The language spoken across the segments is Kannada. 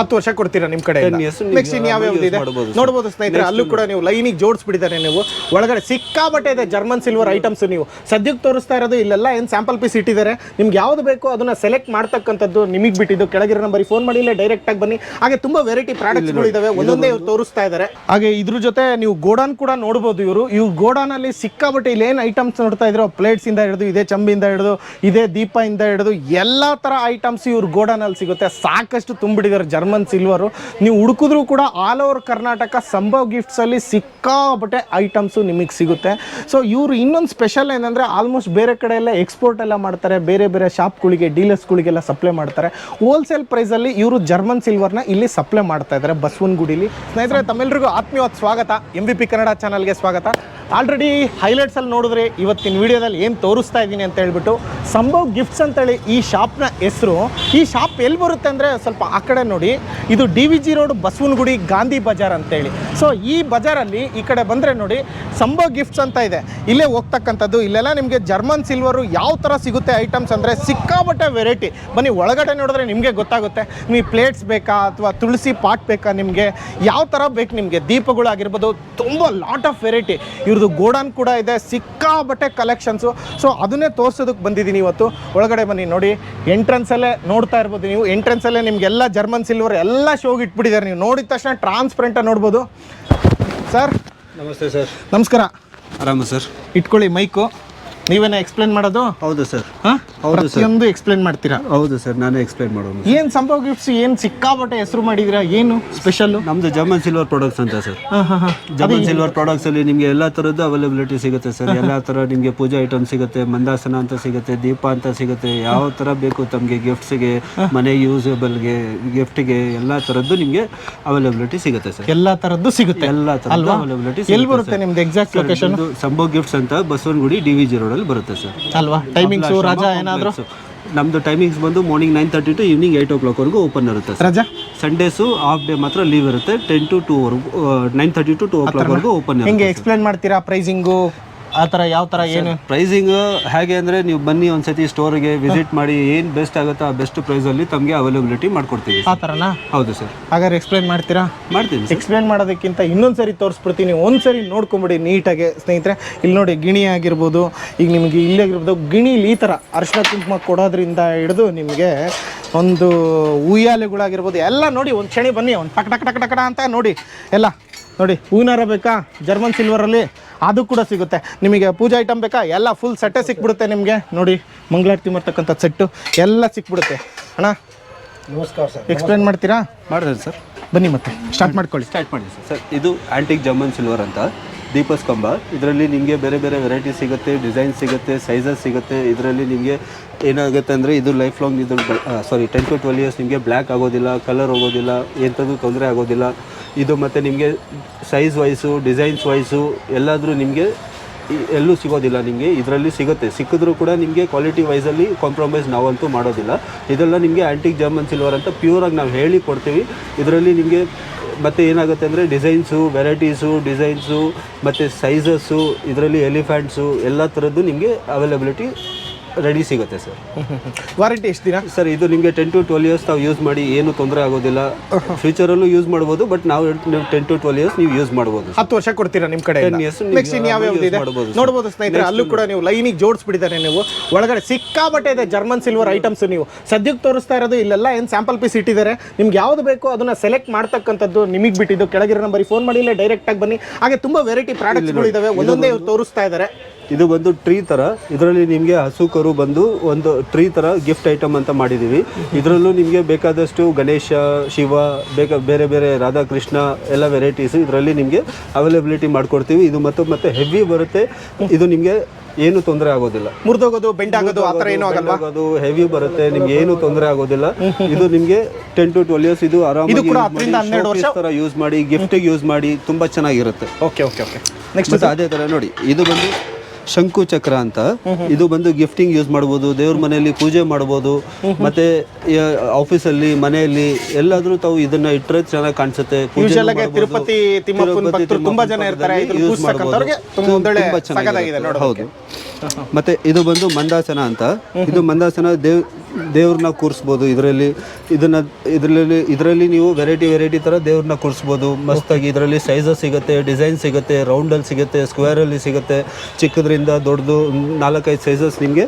ಹತ್ತು ವರ್ಷ ಕೊಡ್ತೀರಾ ನಿಮ್ ಕಡೆ ನೆಕ್ಸ್ಟ್ ಇನ್ ಯಾವ ಇದೆ? ನೋಡ್ಬೋದು ಸ್ನೇಹಿತರೆ ಅಲ್ಲೂ ಕೂಡ ನೀವು ಲೈನಿಗೆ ಜೋಡಿಸ್ಬಿಟ್ಟಿದ್ದಾರೆ ನೀವು. ಒಳಗಡೆ ಸಿಕ್ಕಾಬಟ್ಟೆ ಇದೆ ಜರ್ಮನ್ ಸಿಲ್ವರ್ ಐಟಮ್ಸ್ ನೀವು. ಸದ್ಯಕ್ಕೆ ತೋರಿಸ್ತಾ ಇರೋದು ಇಲ್ಲೆಲ್ಲ ಏನು ಸ್ಯಾಂಪಲ್ ಪೀಸ್ ಇಟ್ಟಿದ್ದಾರೆ. ನಿಮ್ಗೆ ಯಾವ್ದು ಬೇಕೋ ಅದನ್ನ ಸೆಲೆಕ್ಟ್ ಮಾಡ್ತಕ್ಕಂಥದ್ದು ನಿಮಗೆ ಬಿಟ್ಟಿದ್ದು. ಕೆಳಗಿರೋ ನಂಬರ್ ಫೋನ್ ಮಾಡಿ ಇಲ್ಲ ಡೈರೆಕ್ಟ್ ಆಗಿ ಬನ್ನಿ. ಹಾಗೆ ತುಂಬಾ ವೆರೈಟಿ ಪ್ರಾಡಕ್ಟ್ಸ್ಗಳು ಇದಾವೆ ಒಂದೊಂದೇ ಇವ್ರು ತೋರಿಸ್ತಾ ಇದ್ದಾರೆ. ಹಾಗೆ ಇದ್ರ ಜೊತೆ ನೀವು ಗೋಡಾನ್ ಕೂಡ ನೋಡಬಹುದು ಇವರು. ಇವ್ ಗೋಡಾನ್ ಅಲ್ಲಿ ಸಿಕ್ಕಾಬಟ್ಟೆ ಇಲ್ಲಿ ಏನ್ ಐಟಮ್ಸ್ ನೋಡ್ತಾ ಇದ್ರು ಪ್ಲೇಟ್ಸ್ ಇಂದ ಹಿಡಿದು ಇದೇ ಚಂಬಿಂದ ಹಿಡಿದು ಇದೇ ದೀಪ ಇಂದ ಹಿಡಿದು ಎಲ್ಲಾ ತರ ಐಟಮ್ಸ್ ಇವ್ರ ಗೋಡಾನ್ ಅಲ್ಲಿ ಸಿಗುತ್ತೆ. ಸಾಕಷ್ಟು ತುಂಬಿಟ್ಟಿದ್ದಾರೆ ಜರ್ಮನ್ ಸಿಲ್ವರು ನೀವು ಹುಡುಕಿದ್ರು ಕೂಡ ಆಲ್ ಓವರ್ ಕರ್ನಾಟಕ ಸಂಭವ್ ಗಿಫ್ಟ್ಸಲ್ಲಿ ಸಿಕ್ಕಾಬಟ್ಟೆ ಐಟಮ್ಸು ನಿಮಗೆ ಸಿಗುತ್ತೆ. ಸೊ ಇವರು ಇನ್ನೊಂದು ಸ್ಪೆಷಲ್ ಏನಂದರೆ ಆಲ್ಮೋಸ್ಟ್ ಬೇರೆ ಕಡೆ ಎಲ್ಲ ಎಕ್ಸ್ಪೋರ್ಟ್ ಎಲ್ಲ ಮಾಡ್ತಾರೆ. ಬೇರೆ ಬೇರೆ ಶಾಪ್ಗಳಿಗೆ ಡೀಲರ್ಸ್ಗಳಿಗೆಲ್ಲ ಸಪ್ಲೈ ಮಾಡ್ತಾರೆ. ಹೋಲ್ಸೇಲ್ ಪ್ರೈಸಲ್ಲಿ ಇವರು ಜರ್ಮನ್ ಸಿಲ್ವರ್ನ ಇಲ್ಲಿ ಸಪ್ಲೈ ಮಾಡ್ತಾ ಇದ್ದಾರೆ ಬಸವನಗುಡಿಲಿ ಸ್ನೇಹಿತರೆ ತಮ್ಮೆಲ್ಲರಿಗೂ ಆತ್ಮೀಯವಾದ ಸ್ವಾಗತ. ಎಂ ವಿ ಪಿ ಕನ್ನಡ ಚಾನಲ್ಗೆ ಸ್ವಾಗತ. ಆಲ್ರೆಡಿ ಹೈಲೈಟ್ಸಲ್ಲಿ ನೋಡಿದ್ರೆ ಇವತ್ತಿನ ವಿಡಿಯೋದಲ್ಲಿ ಏನು ತೋರಿಸ್ತಾ ಇದ್ದೀನಿ ಅಂತ ಹೇಳ್ಬಿಟ್ಟು ಸಂಭವ್ ಗಿಫ್ಟ್ಸ್ ಅಂತೇಳಿ ಈ ಶಾಪ್ನ ಹೆಸರು. ಈ ಶಾಪ್ ಎಲ್ಲಿ ಬರುತ್ತೆ ಅಂದರೆ ಸ್ವಲ್ಪ ಆ ಕಡೆ ನೋಡಿ. ಇದು D V G road Basavanagudi Gandhi Bazaar ಅಂತೇಳಿ. ಸೊ ಈ ಬಜಾರಲ್ಲಿ ಈ ಕಡೆ ಬಂದರೆ ನೋಡಿ, ಸಂಭವ ಗಿಫ್ಟ್ಸ್ ಅಂತ ಇದೆ. ಇಲ್ಲೇ ಹೋಗ್ತಕ್ಕಂಥದ್ದು, ಇಲ್ಲೆಲ್ಲ ನಿಮಗೆ ಜರ್ಮನ್ ಸಿಲ್ವರು ಯಾವ ಥರ ಸಿಗುತ್ತೆ ಐಟಮ್ಸ್ ಅಂದರೆ ಸಿಕ್ಕಾಬಟ್ಟೆ ವೆರೈಟಿ ಬನ್ನಿ, ಒಳಗಡೆ ನೋಡಿದ್ರೆ ನಿಮಗೆ ಗೊತ್ತಾಗುತ್ತೆ. ನೀವು ಪ್ಲೇಟ್ಸ್ ಬೇಕಾ ಅಥವಾ ತುಳಸಿ ಪಾಟ್ ಬೇಕಾ ನಿಮಗೆ? ಯಾವ ಥರ ಬೇಕು ನಿಮಗೆ? ದೀಪಗಳಾಗಿರ್ಬೋದು, ತುಂಬ ಲಾಟ್ ಆಫ್ ವೆರೈಟಿ ಇವ್ರದ್ದು ಗೋಡನ್ ಕೂಡ ಇದೆ ಸಿಕ್ಕಾಬಟ್ಟೆ ಕಲೆಕ್ಷನ್ಸು ಸೊ ಅದನ್ನೇ ತೋರಿಸೋದಕ್ಕೆ ಬಂದಿದ್ದೀನಿ ಇವತ್ತು. ಒಳಗಡೆ ಬನ್ನಿ ನೋಡಿ ಎಂಟ್ರೆನ್ಸಲ್ಲೇ ನೋಡ್ತಾ ಇರ್ಬೋದು ನೀವು. ಎಂಟ್ರೆನ್ಸಲ್ಲೇ ನಿಮಗೆಲ್ಲ ಜರ್ಮನ್ ಸಿಲ್ವರ್ ಎಲ್ಲ ಶೋಗೆ ಇಟ್ಬಿಟ್ಟಿದ್ದಾರೆ. ನೀವು ನೋಡಿದ ತಕ್ಷಣ ಟ್ರಾನ್ಸ್ಪರೆಂಟಾಗಿ ನೋಡ್ಬೋದು. ಸರ್? ನಮಸ್ತೆ ಸರ್. ನಮಸ್ಕಾರ. ಆರಾಮ ಸರ್. ಇಟ್ಕೊಳ್ಳಿ ಮೈಕು. ನೀವೇನ ಎಕ್ಸ್ಪ್ಲೇನ್ ಮಾಡೋದು? ಹೌದು ಸರ್. ಹಾಂ? ಹೌದು ಸರ್. ಪ್ರತಿಯೊಂದು ಎಕ್ಸ್ಪ್ಲೇನ್ ಮಾಡ್ತೀರಾ? ಹೌದು ಸರ್ ನಾನೇ ಎಕ್ಸ್ಪ್ಲೈನ್ ಮಾಡೋದು. ಏನು ಸಂಭವ ಗಿಫ್ಟ್ಸ್ ಏನು ಸಿಕ್ಕಾಪಟ್ಟೆ ಹೆಸರು ಮಾಡಿದ್ದೀರಾ ಏನು ಸ್ಪೆಷಲ್ಲು ನಮ್ದು ಜರ್ಮನ್ ಸಿಲ್ವರ್ ಪ್ರಾಡಕ್ಟ್ಸ್ ಅಂತ sir. German German silver products ಅಲ್ಲಿ ನಿಮಗೆ ಎಲ್ಲಾ ತರದ್ದು ಅವೈಲಬಿಲಿಟಿ ಸಿಗುತ್ತೆ ಸರ್. ಎಲ್ಲಾ ತರ ನಿಮಗೆ ಪೂಜಾ ಐಟಮ್ ಸಿಗುತ್ತೆ ಮಂದಾಸನ ಅಂತ ಸಿಗುತ್ತೆ ದೀಪ ಅಂತ ಸಿಗುತ್ತೆ. ಯಾವ ತರ ಬೇಕು ತಮಗೆ ಗಿಫ್ಟ್ಸ್ಗೆ ಮನೆ ಗಿಫ್ಟ್ಗೆ ಎಲ್ಲಾ ತರದ್ದು ನಿಮಗೆ ಅವೈಲಬಿಲಿಟಿ ಸಿಗುತ್ತೆ ಸರ್. ಎಲ್ಲಾ ತರದ್ದು ಸಿಗುತ್ತೆ. ಎಲ್ಲಾ ತರದ್ದು? ಅವೈಲಬಿಲಿಟಿ ಎಲ್ಲಿ ಬರುತ್ತೆ ನಿಮ್ದು ಎಕ್ಸಾಕ್ಟ್ ಲೊಕೇಶನ್ ಸಂಭವ್ ಗಿಫ್ಟ್ಸ್ ಅಂತ ಬಸವನಗುಡಿ ಡಿ ವಿ ಅಲ್ಲಿ ಬರುತ್ತೆ ಸರ್. ಅಲ್ವಾ? ಟೈಮಿಂಗ್ಸು ರಜಾ ಏನಾದರೂ? ನಮ್ದು ಟೈಮಿಂಗ್ಸ್ ಬಂದು morning nine thirty to evening eight o ಕ್ಲಾಕ್ವರೆಗೂ open ಇರುತ್ತೆ ಸರ್. ರಜಾ? ಸಂಡೇಸು ಹಾಫ್ ಡೇ ಮಾತ್ರ ಲೀವ್ ಇರುತ್ತೆ. ಟೆನ್ ಟು ಟೂ ವರೆಗೂ nine thirty to two o ಕ್ಲಾಕ್ವರೆಗೂ open ಹೆಂಗೆ ಎಕ್ಸ್ಪ್ಲೇನ್ ಮಾಡ್ತೀರಾ ಪ್ರೈಸಿಂಗು ಆ ಥರ ಯಾವ ಥರ ಏನು? ಪ್ರೈಸಿಂಗ್ ಹೇಗೆ ಅಂದರೆ ನೀವು ಬನ್ನಿ ಒಂದ್ಸತಿ ಸ್ಟೋರಿಗೆ ವಿಸಿಟ್ ಮಾಡಿ ಏನು ಬೆಸ್ಟ್ ಆಗುತ್ತೋ ಆ ಬೆಸ್ಟ್ ಪ್ರೈಸಲ್ಲಿ ತಮಗೆ ಅವೈಲಬಿಲಿಟಿ ಮಾಡ್ಕೊಡ್ತೀವಿ ಆ ಥರನಾ ಹೌದು ಸರ್. ಹಾಗಾದ್ರೆ ಎಕ್ಸ್ಪ್ಲೈನ್ ಮಾಡ್ತೀರಾ? ಮಾಡ್ತೀನಿ ಎಕ್ಸ್ಪ್ಲೈನ್ ಮಾಡೋದಕ್ಕಿಂತ ಇನ್ನೊಂದು ಸರಿ ತೋರಿಸ್ಬಿಡ್ತೀನಿ. ಒಂದು ಸರಿ ನೋಡ್ಕೊಂಬಿಡಿ ನೀಟಾಗಿ ಸ್ನೇಹಿತರೆ. ಇಲ್ಲಿ ನೋಡಿ ಗಿಣಿ ಆಗಿರ್ಬೋದು ಈಗ ನಿಮಗೆ ಇಲ್ಲಿ ಆಗಿರ್ಬೋದು ಗಿಣಿಲಿ ಈ ಥರ ಅರ್ಶಿನ ಕುಂಕುಮ ಕೊಡೋದ್ರಿಂದ ಹಿಡಿದು ನಿಮಗೆ ಒಂದು ಉಯ್ಯಾಲೆಗಳಾಗಿರ್ಬೋದು ಎಲ್ಲ ನೋಡಿ ಒಂದು ಕ್ಷಣಿ ಬನ್ನಿ ಒಂದು ಟಕ್ ಟಕ್ ಟಕ್ ಟಕಡ ಅಂತ ನೋಡಿ. ಎಲ್ಲ ನೋಡಿ ಹೂನಾರ ಬೇಕಾ? ಜರ್ಮನ್ ಸಿಲ್ವರಲ್ಲಿ ಅದು ಕೂಡ ಸಿಗುತ್ತೆ. ನಿಮಗೆ ಪೂಜಾ ಐಟಮ್ ಬೇಕಾ? ಎಲ್ಲ ಫುಲ್ ಸೆಟ್ಟೇ ಸಿಕ್ಬಿಡುತ್ತೆ ನಿಮಗೆ. ನೋಡಿ ಮಂಗಳಾರತಿ ಮಾಡ್ತಕ್ಕಂಥ ಸೆಟ್ಟು ಎಲ್ಲ ಸಿಕ್ಬಿಡುತ್ತೆ. ಅಣ್ಣ ನಮಸ್ಕಾರ ಸರ್. ಎಕ್ಸ್ಪ್ಲೇನ್ ಮಾಡ್ತೀರಾ? ಮಾಡಿದ್ರೆ ಸರ್. ಬನ್ನಿ ಮತ್ತೆ. ಸ್ಟಾರ್ಟ್ ಮಾಡ್ಕೊಳ್ಳಿ. ಸ್ಟಾರ್ಟ್ ಮಾಡಿ ಸರ್. ಸರ್ ಇದು ಆ್ಯಂಟಿಕ್ ಜರ್ಮನ್ ಸಿಲ್ವರ್ ಅಂತ. ದೀಪಸ್ತಂಭ ಇದರಲ್ಲಿ ನಿಮಗೆ ಬೇರೆ ಬೇರೆ ವೆರೈಟಿ ಸಿಗುತ್ತೆ ಡಿಸೈನ್ ಸಿಗುತ್ತೆ ಸೈಜಸ್ ಸಿಗುತ್ತೆ. ಇದರಲ್ಲಿ ನಿಮಗೆ ಏನಾಗುತ್ತೆ ಅಂದರೆ ಇದು ಲೈಫ್ ಲಾಂಗ್ ಇದು sorry ten to twelve years ನಿಮಗೆ ಬ್ಲ್ಯಾಕ್ ಆಗೋದಿಲ್ಲ ಕಲರ್ ಹೋಗೋದಿಲ್ಲ, ಎಂಥದ್ದು ತೊಂದರೆ ಆಗೋದಿಲ್ಲ. ಇದು ಮತ್ತು ನಿಮಗೆ ಸೈಜ್ ವೈಸು ಡಿಸೈನ್ಸ್ ವೈಸು ಎಲ್ಲಾದರೂ ನಿಮಗೆ ಎಲ್ಲೂ ಸಿಗೋದಿಲ್ಲ ನಿಮಗೆ, ಇದರಲ್ಲಿ ಸಿಗುತ್ತೆ. ಸಿಕ್ಕಿದ್ರೂ ಕೂಡ ನಿಮಗೆ ಕ್ವಾಲಿಟಿ ವೈಸಲ್ಲಿ ಕಾಂಪ್ರಮೈಸ್ ನಾವಂತೂ ಮಾಡೋದಿಲ್ಲ. ಇದೆಲ್ಲ ನಿಮಗೆ ಆ್ಯಂಟಿಕ್ ಜರ್ಮನ್ ಸಿಲ್ವರ್ ಅಂತ ಪ್ಯೂರಾಗಿ ನಾವು ಹೇಳಿ ಕೊಡ್ತೀವಿ. ಇದರಲ್ಲಿ ನಿಮಗೆ ಮತ್ತು ಏನಾಗುತ್ತೆ ಅಂದರೆ ಡಿಸೈನ್ಸು ವೆರೈಟೀಸು ಡಿಸೈನ್ಸು ಮತ್ತು ಸೈಜಸ್ಸು ಇದರಲ್ಲಿ ಎಲಿಫ್ಯಾಂಟ್ಸು ಎಲ್ಲ ಥರದ್ದು ನಿಮಗೆ ಅವೈಲಬಿಲಿಟಿ ರೆಡಿ ಸಿಗುತ್ತೆ ಸರ್ ವಾರಂಟಿ ಎಷ್ಟು ದಿನ? ಸರ್ ಇದು ನಿಮಗೆ ಟೆನ್ ಟು ಟ್ವೆಲ್ ಇಯರ್ಸ್ ತಾವು ಯೂಸ್ ಮಾಡಿ ಏನು ತೊಂದರೆ ಆಗೋದಿಲ್ಲ. ಫ್ಯೂಚರಲ್ಲೂ ಯೂಸ್ ಮಾಡ್ಬೋದು ಬಟ್ ನಾವು ಟೆನ್ ಟು ಟ್ವೆಲ್ ಇಯರ್ಸ್ ನೀವು ಯೂಸ್ ಮಾಡ್ಬೋದು ಹತ್ತು ವರ್ಷ ಕೊಡ್ತೀರಾ ನಿಮ್ಮ ಕಡೆ 10 years ನೀವು ನೆಕ್ಸ್ಟ್ ಇದೆ. ನೋಡ್ಬೋದು ಸ್ನೇಹಿತರೆ ಅಲ್ಲೂ ಕೂಡ ನೀವು ಲೈನಿಗೆ ಜೋಡಿಸ್ಬಿಟ್ಟಿದ್ದಾರೆ ನೀವು. ಒಳಗಡೆ ಸಿಕ್ಕಾಬಟ್ಟೆ ಇದೆ ಜರ್ಮನ್ ಸಿಲ್ವರ್ ಐಟಮ್ಸ್ ನೀವು. ಸದ್ಯಕ್ಕೆ ತೋರಿಸ್ತಾ ಇರೋದು ಇಲ್ಲೆಲ್ಲ ಏನು ಸ್ಯಾಂಪಲ್ ಪೀಸ್ ಇಟ್ಟಿದ್ದಾರೆ. ನಿಮ್ಗೆ ಯಾವ್ದು ಬೇಕೋ ಅದನ್ನ ಸೆಲೆಕ್ಟ್ ಮಾಡ್ತಕ್ಕಂಥದ್ದು ನಿಮಗೆ ಬಿಟ್ಟಿದ್ದು. ಕೆಳಗಿರೋ ನಂಬರ್ ಫೋನ್ ಮಾಡಿ ಇಲ್ಲ ಡೈರೆಕ್ಟಾಗಿ ಬನ್ನಿ. ಹಾಗೆ ತುಂಬಾ ವೆರೈಟಿ ಪ್ರಾಡಕ್ಟ್ಸ್ಗಳು ಇದಾವೆ ಒಂದೊಂದೇ ತೋರಿಸ್ತಾ ಇದ್ದಾರೆ. ಇದು ಬಂದು ಟ್ರೀ ತರ. ಇದರಲ್ಲಿ ನಿಮಗೆ ಹಸು ಕರು ಬಂದು ಒಂದು ಟ್ರೀ ತರ ಗಿಫ್ಟ್ ಐಟಮ್ ಅಂತ ಮಾಡಿದೀವಿ. ಇದರಲ್ಲೂ ನಿಮಗೆ ಬೇಕಾದಷ್ಟು ಗಣೇಶ ಶಿವ ಬೇಕಾ ಬೇರೆ ಬೇರೆ ರಾಧಾಕೃಷ್ಣ ಎಲ್ಲ ವೆರೈಟೀಸ್ ಇದರಲ್ಲಿ ನಿಮಗೆ ಅವೈಲೇಬಿಲಿಟಿ ಮಾಡಿಕೊಡ್ತೀವಿ. ಇದು ಮತ್ತು ಮತ್ತೆ ಹೆವಿ ಬರುತ್ತೆ. ಇದು ನಿಮಗೆ ಏನು ತೊಂದರೆ ಆಗೋದಿಲ್ಲ. ಮುರಿದೋಗೋದು ಬೆಂಡ್ ಆಗೋದು ಆ ಥರ ಏನು ಆಗಲ್ಲ ಅದು ಹೆವಿ ಬರುತ್ತೆ. ನಿಮ್ಗೆ ಏನು ತೊಂದರೆ ಆಗೋದಿಲ್ಲ. ಇದು ನಿಮಗೆ ಟೆನ್ ಟು ಟ್ವೆಲ್ ಇಯರ್ಸ್ ಇದು ಇದು ಕೂಡ ಹತ್ತರಿಂದ ಹನ್ನೆರಡು ವರ್ಷ? ತರ ಯೂಸ್ ಮಾಡಿ ಗಿಫ್ಟಿಗೆ ಯೂಸ್ ಮಾಡಿ ತುಂಬಾ ಚೆನ್ನಾಗಿರುತ್ತೆ. ಓಕೆ ಓಕೆ ಓಕೆ ನೆಕ್ಸ್ಟ್ ಅದೇ ತರ ನೋಡಿ ಇದು ಬಂದು ಶಂಕು ಚಕ್ರ ಅಂತ ಇದು ಬಂದು ಗಿಫ್ಟಿಂಗ್ ಯೂಸ್ ಮಾಡ್ಬೋದು ದೇವ್ರ ಮನೆಯಲ್ಲಿ ಪೂಜೆ ಮಾಡ್ಬೋದು ಮತ್ತೆ ಆಫೀಸಲ್ಲಿ ಮನೆಯಲ್ಲಿ ಎಲ್ಲಾದ್ರೂ ತಾವು ಇದನ್ನ ಇಟ್ಟರೆ ಚೆನ್ನಾಗಿ ಕಾಣಿಸುತ್ತೆ ತಿರುಪತಿ ತುಂಬಾ ಜನ ಇರ್ತಾರೆ ಮಾಡ್ಬೋದು. ಚೆನ್ನಾಗಿರುತ್ತೆ. ಹೌದು ಮತ್ತೆ ಇದು ಬಂದು ಮಂದಾಸನ ಅಂತ ಇದು ಮಂದಾಸನ ದೇವ್ ದೇವ್ರನ್ನ ಕೂರಿಸ್ಬೋದು. ಇದರಲ್ಲಿ ಇದನ್ನ ಇದರಲ್ಲಿ ಇದರಲ್ಲಿ ನೀವು ವೆರೈಟಿ ವೆರೈಟಿ ಥರ ದೇವ್ರನ್ನ ಕೂರಿಸ್ಬೋದು. ಮಸ್ತಾಗಿ ಇದರಲ್ಲಿ ಸೈಜಸ್ ಸಿಗುತ್ತೆ ಡಿಸೈನ್ ಸಿಗುತ್ತೆ ರೌಂಡಲ್ಲಿ ಸಿಗುತ್ತೆ ಸ್ಕ್ವೇರಲ್ಲಿ ಸಿಗುತ್ತೆ. ಚಿಕ್ಕದ್ರಿಂದ ದೊಡ್ಡದು ನಾಲ್ಕೈದು ಸೈಜಸ್ ನಿಮಗೆ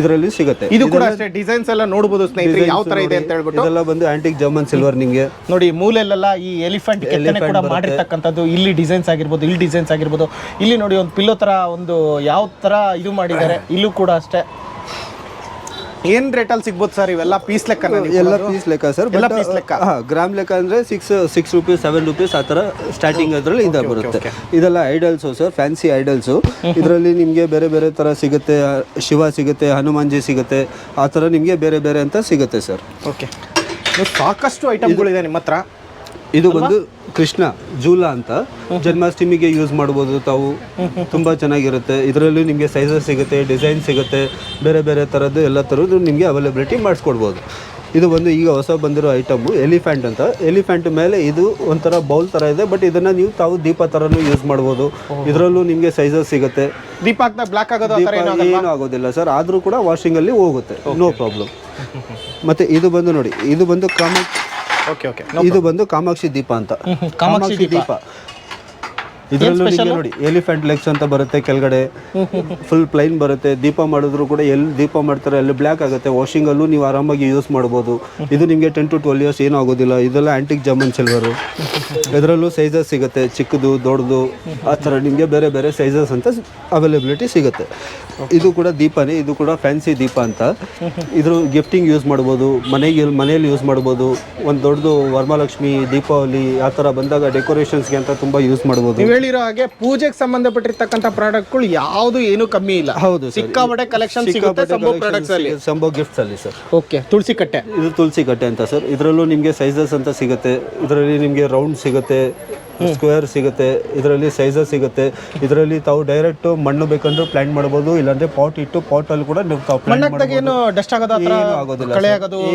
ಇದರಲ್ಲಿ ಸಿಗುತ್ತೆ. ಇದು ಕೂಡ ಅಷ್ಟೇ. ಡಿಸೈನ್ಸ್ ಎಲ್ಲ ನೋಡಬಹುದು ಸ್ನೇಹಿತರೆ. ಯಾವ ತರ ಇದೆ ಅಂತ ಹೇಳ್ಬಿಟ್ಟು. ಇದೆಲ್ಲ ಬಂದು ಆಂಟಿಕ್ ಜರ್ಮನ್ ಸಿಲ್ವರ್ ನಿಮಗೆ. ನೋಡಿ ಮೂಲೆಲ್ಲೆಲ್ಲ ಈ ಎಲಿಫೆಂಟ್ ಕೆತ್ತನೆ ಕೂಡ ಮಾಡಿರ್ತಕ್ಕಂಥದ್ದು. ಇಲ್ಲಿ ಡಿಸೈನ್ಸ್ ಆಗಿರ್ಬೋದು ಇಲ್ಲಿ ಡಿಸೈನ್ಸ್ ಆಗಿರ್ಬೋದು. ಇಲ್ಲಿ ನೋಡಿ ಒಂದು ಪಿಲ್ಲೋ ತರ ಒಂದು ಯಾವ ತರ ಇದು ಮಾಡಿದ್ದಾರೆ. ಇಲ್ಲೂ ಕೂಡ ಅಷ್ಟೇ. ಏನ್ ರೇಟಲ್ಲಿ ಸಿಗ್ಬೋದು ಸರ್ ಇವೆಲ್ಲ ಪೀಸ್ ಲೆಕ್ಕ ಎಲ್ಲ ಪೀಸ್ ಲೆಕ್ಕ ಸರ್ ಎಲ್ಲ ಪೀಸ್ ಲೆಕ್ಕ? ಗ್ರಾಮ್ ಲೆಕ್ಕ ಅಂದ್ರೆ six six rupees seven rupees ಆ ಥರ ಸ್ಟಾರ್ಟಿಂಗ್ ಅದ್ರಲ್ಲಿ ಇದ ಬರುತ್ತೆ. ಇದೆಲ್ಲ ಐಡಲ್ಸು ಸರ್ ಫ್ಯಾನ್ಸಿ ಐಡಲ್ಸು ಇದರಲ್ಲಿ ನಿಮಗೆ ಬೇರೆ ಬೇರೆ ಥರ ಸಿಗುತ್ತೆ ಶಿವ ಸಿಗುತ್ತೆ ಹನುಮಾನ್ಜಿ ಸಿಗುತ್ತೆ ಆ ಥರ ನಿಮಗೆ ಬೇರೆ ಬೇರೆ ಅಂತ ಸಿಗುತ್ತೆ ಸರ್ ಓಕೆ ಸಾಕಷ್ಟು ಐಟಮ್ಗಳಿದೆ ನಿಮ್ಮ ಹತ್ರ ಇದು ಬಂದು ಕೃಷ್ಣ ಜೂಲಾ ಅಂತ. ಜನ್ಮಾಷ್ಟಮಿಗೆ ಯೂಸ್ ಮಾಡ್ಬೋದು ತಾವು. ತುಂಬಾ ಚೆನ್ನಾಗಿರುತ್ತೆ. ಇದರಲ್ಲಿ ನಿಮಗೆ ಸೈಜಸ್ ಸಿಗುತ್ತೆ ಡಿಸೈನ್ ಸಿಗುತ್ತೆ ಬೇರೆ ಬೇರೆ ಥರದ್ದು ಎಲ್ಲ ಥರದ್ದು ನಿಮಗೆ ಅವೈಲಬಿಲಿಟಿ ಮಾಡಿಸ್ಕೊಡ್ಬೋದು. ಇದು ಬಂದು ಈಗ ಹೊಸ ಬಂದಿರೋ ಐಟಮು ಎಲಿಫ್ಯಾಂಟ್ ಅಂತ. ಎಲಿಫ್ಯಾಂಟ್ ಮೇಲೆ ಇದು ಒಂಥರ ಬೌಲ್ ಥರ ಇದೆ ಬಟ್ ಇದನ್ನು ನೀವು ತಾವು ದೀಪ ಥರನೂ ಯೂಸ್ ಮಾಡ್ಬೋದು. ಇದರಲ್ಲೂ ನಿಮಗೆ ಸೈಜಸ್ ಸಿಗುತ್ತೆ. ದೀಪ ಬ್ಲಾಕ್ ಆಗೋದು ಏನೋ ಆಗೋದಿಲ್ಲ ಸರ್. ಆದರೂ ಕೂಡ ವಾಷಿಂಗಲ್ಲಿ ಹೋಗುತ್ತೆ. ನೋ ಪ್ರಾಬ್ಲಮ್ ಮತ್ತು ಇದು ಬಂದು ನೋಡಿ ಇದು ಬಂದು ಕಾಮ ಓಕೆ ಓಕೆ. ಇದು ಬಂದು ಕಾಮಾಕ್ಷಿ ದೀಪ ಅಂತ. ಕಾಮಾಕ್ಷಿ ದೀಪ. ಇದರಲ್ಲೂ ನಿಮಗೆ ನೋಡಿ ಎಲಿಫೆಂಟ್ ಲೆಗ್ಸ್ ಅಂತ ಬರುತ್ತೆ ಕೆಳಗಡೆ. ಫುಲ್ ಪ್ಲೈನ್ ಬರುತ್ತೆ. ದೀಪ ಮಾಡಿದ್ರು ಕೂಡ ಎಲ್ಲಿ ದೀಪ ಮಾಡ್ತಾರೆ ಅಲ್ಲಿ ಬ್ಲ್ಯಾಕ್ ಆಗುತ್ತೆ. ವಾಷಿಂಗಲ್ಲೂ ನೀವು ಆರಾಮಾಗಿ ಯೂಸ್ ಮಾಡಬಹುದು ಇದು ನಿಮಗೆ ಟೆನ್ ಟು ಟ್ವೆಲ್ ಇಯರ್ಸ್ ಏನೂ ಆಗೋದಿಲ್ಲ ಇದೆಲ್ಲ ಆಂಟಿಕ್ ಜಮನ್ ಸಿಲ್ವರು ಇದರಲ್ಲೂ ಸೈಜಸ್ ಸಿಗುತ್ತೆ. ಚಿಕ್ಕದು ದೊಡ್ಡದು ಆ ಥರ ನಿಮಗೆ ಬೇರೆ ಬೇರೆ ಸೈಜಸ್ ಅಂತ ಅವೈಲೇಬಿಲಿಟಿ ಸಿಗುತ್ತೆ. ಇದು ಕೂಡ ದೀಪನೇ. ಇದು ಕೂಡ ಫ್ಯಾನ್ಸಿ ದೀಪ ಅಂತ. ಇದ್ರ ಗಿಫ್ಟಿಂಗ್ ಯೂಸ್ ಮಾಡ್ಬೋದು. ಮನೆಗೆ ಮನೆಯಲ್ಲಿ ಯೂಸ್ ಮಾಡ್ಬೋದು. ಒಂದು ದೊಡ್ಡದು ವರಮಹಾಲಕ್ಷ್ಮಿ ದೀಪಾವಳಿ ಆ ಥರ ಬಂದಾಗ ಡೆಕೋರೇಷನ್ಸ್ಗೆ ಅಂತ ತುಂಬ ಯೂಸ್ ಮಾಡ್ಬೋದು. ಹೇಳಿರೋ ಹಾಗೆ ಪೂಜೆಗೆ ಸಂಬಂಧಪಟ್ಟಿರ್ತಕ್ಕಂಥ ಪ್ರಾಡಕ್ಟ್ಗಳು ಯಾವುದು ಏನು ಕಮ್ಮಿ ಇಲ್ಲ. ಹೌದು ಸರ್. ಸಿಕ್ಕಾಪಟ್ಟೆ ಕಲೆಕ್ಷನ್ ಸಿಗುತ್ತೆ ಸಂಭವ ಪ್ರಾಡಕ್ಟ್ಸ್ ಅಲ್ಲಿ. ಸಂಭವ ಗಿಫ್ಟ್ಸ್ ಅಲ್ಲಿ ಸರ್. ಓಕೆ ತುಳಸಿ ಕಟ್ಟೆ. ಇದು ತುಳಸಿ ಕಟ್ಟೆ ಅಂತ ಸರ್. ಇದರಲ್ಲೂ ನಿಮಗೆ ಸೈಜಸ್ ಅಂತ ಸಿಗುತ್ತೆ. ಇದರಲ್ಲಿ ನಿಮಗೆ ರೌಂಡ್ ಸಿಗುತ್ತೆ. ಸ್ಕ್ವೇರ್ ಸಿಗುತ್ತೆ ಇದರಲ್ಲಿ ಸೈಜಸ್ ಸಿಗುತ್ತೆ. ಇದರಲ್ಲಿ ತಾವು ಡೈರೆಕ್ಟ್ ಮಣ್ಣು ಬೇಕಂದ್ರೆ ಪ್ಲಾಂಟ್ ಮಾಡಬಹುದು ಇಲ್ಲಾಂದ್ರೆ ಪಾಟ್ ಇಟ್ಟು ಪಾಟ್ ಅಲ್ಲಿ ಕೂಡ ನೀವು ತಾವು ಪ್ಲಾಂಟ್ ಏನು ಡಸ್ಟ್ ಆಗೋದಿಲ್ಲ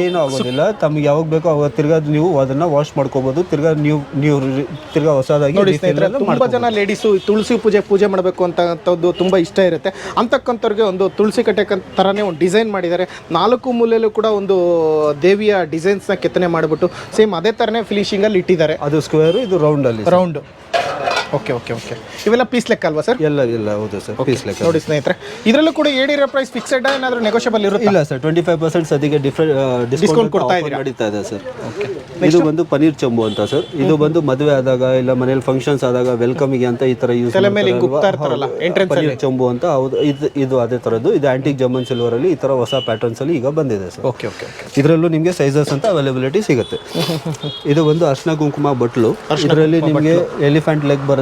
ಏನು ಆಗೋದಿಲ್ಲ. ತಮ್ಗೆ ಯಾವಾಗ ಬೇಕೋ ಅವಾಗ ತಿರ್ಗಾ ನೀವು ಅದನ್ನ ವಾಶ್ ಮಾಡ್ಕೋಬಹುದು ತಿರ್ಗಾ ನೀವು ನೀವು ತಿರ್ಗಾ ಹೊಸದಾಗಿ ತುಂಬಾ ಜನ ಲೇಡೀಸು ತುಳಸಿ ಪೂಜೆ ಪೂಜೆ ಮಾಡಬೇಕು ಅಂತದ್ದು ತುಂಬಾ ಇಷ್ಟ ಇರುತ್ತೆ. ಅಂತಕ್ಕಂಥವ್ರಿಗೆ ಒಂದು ತುಳಸಿ ಕಟ್ಟೆ ತರಾನೇ ಥರನೇ ಒಂದು ಡಿಸೈನ್ ಮಾಡಿದ್ದಾರೆ. ನಾಲ್ಕು ಮೂಲೆಯಲ್ಲೂ ಕೂಡ ಒಂದು ದೇವಿಯ ಡಿಸೈನ್ಸ್ನ ಕೆತ್ತನೆ ಮಾಡಿಬಿಟ್ಟು ಸೇಮ್ ಅದೇ ತರನೇ ಫಿನಿಶಿಂಗ್ ಅಲ್ಲಿ ಇಟ್ಟಿದ್ದಾರೆ. ಅದು ಸ್ಕ್ವೇರ್ ಇದು ರೌಂಡ್ ಅಲ್ಲಿ. ರೌಂಡ್ ಓಕೆ ಓಕೆ ಓಕೆ ಇವೆಲ್ಲ ಪೀಸ್ ಲೆಕ್ಕ ಅಲ್ವಾ ಸರ್ ಎಲ್ಲ ಎಲ್ಲ ಹೌದು ಸರ್ ಪೀಸ್ ಲೆಕ್ಕ. ನೋಡಿ ಸ್ನೇಹಿತರೆ ಇದರಲ್ಲೂ ಕೂಡ ಏಡಿರೋ ಪ್ರೈಸ್ ಫಿಕ್ಸೆಡ್ ಏನಾದರೂ ನೆಗೋಷಿಯಬಲ್ ಇರುತ್ತೆ? ಇಲ್ಲ ಸರ್ ಟ್ವೆಂಟಿ ಫೈವ್ ಪರ್ಸೆಂಟ್ ಸದ್ಯಕ್ಕೆ ಡಿಫ್ರೆಂಟ್ ಡಿಸ್ಕೌಂಟ್ ಕೊಡ್ತಾ ಕೊಡ್ತಾ ನಡೀತಾ ಇದೆ ಸರ್ ಇದು ಬಂದು ಪನೀರ್ ಚಂಬು ಅಂತ ಸರ್ ಇದು ಬಂದು ಮದುವೆ ಆದಾಗ ಇಲ್ಲ ಮನೇಲಿ ಫಂಕ್ಷನ್ಸ್ ಆದಾಗ ವೆಲ್ಕಮಿಗೆ ಅಂತ ಈ ತರ ಯೂಸ್ ತಲೆ ಮೇಲೆ ಗುಪ್ತಾ ಇರ್ತಾರಲ್ಲ ಎಂಟ್ರೆನ್ಸ್ ಪನೀರ್ ಚಂಬು ಅಂತ ಹೌದು ಇದು ಇದು ಅದೇ ತರದ್ದು. ಇದು ಆಂಟಿಕ್ ಜಮನ್ ಸಿಲ್ವರ್ ಅಲ್ಲಿ ಈ ತರ ಹೊಸ ಪ್ಯಾಟರ್ನ್ಸ್ ಅಲ್ಲಿ ಈಗ ಬಂದಿದೆ ಸರ್ ಓಕೆ ಓಕೆ ಓಕೆ ಇದರಲ್ಲೂ ನಿಮಗೆ ಸೈಜಸ್ ಅಂತ ಅವೈಲಬಿಲಿಟಿ ಸಿಗುತ್ತೆ. ಇದು ಒಂದು ಅರ್ಶನ ಕುಂಕುಮ ಬಟ್ಲು. ಇದರಲ್ಲಿ ನಿಮಗೆ ಎಲಿಫೆಂಟ್ ಲೆಗ್ ಬರುತ್ತೆ.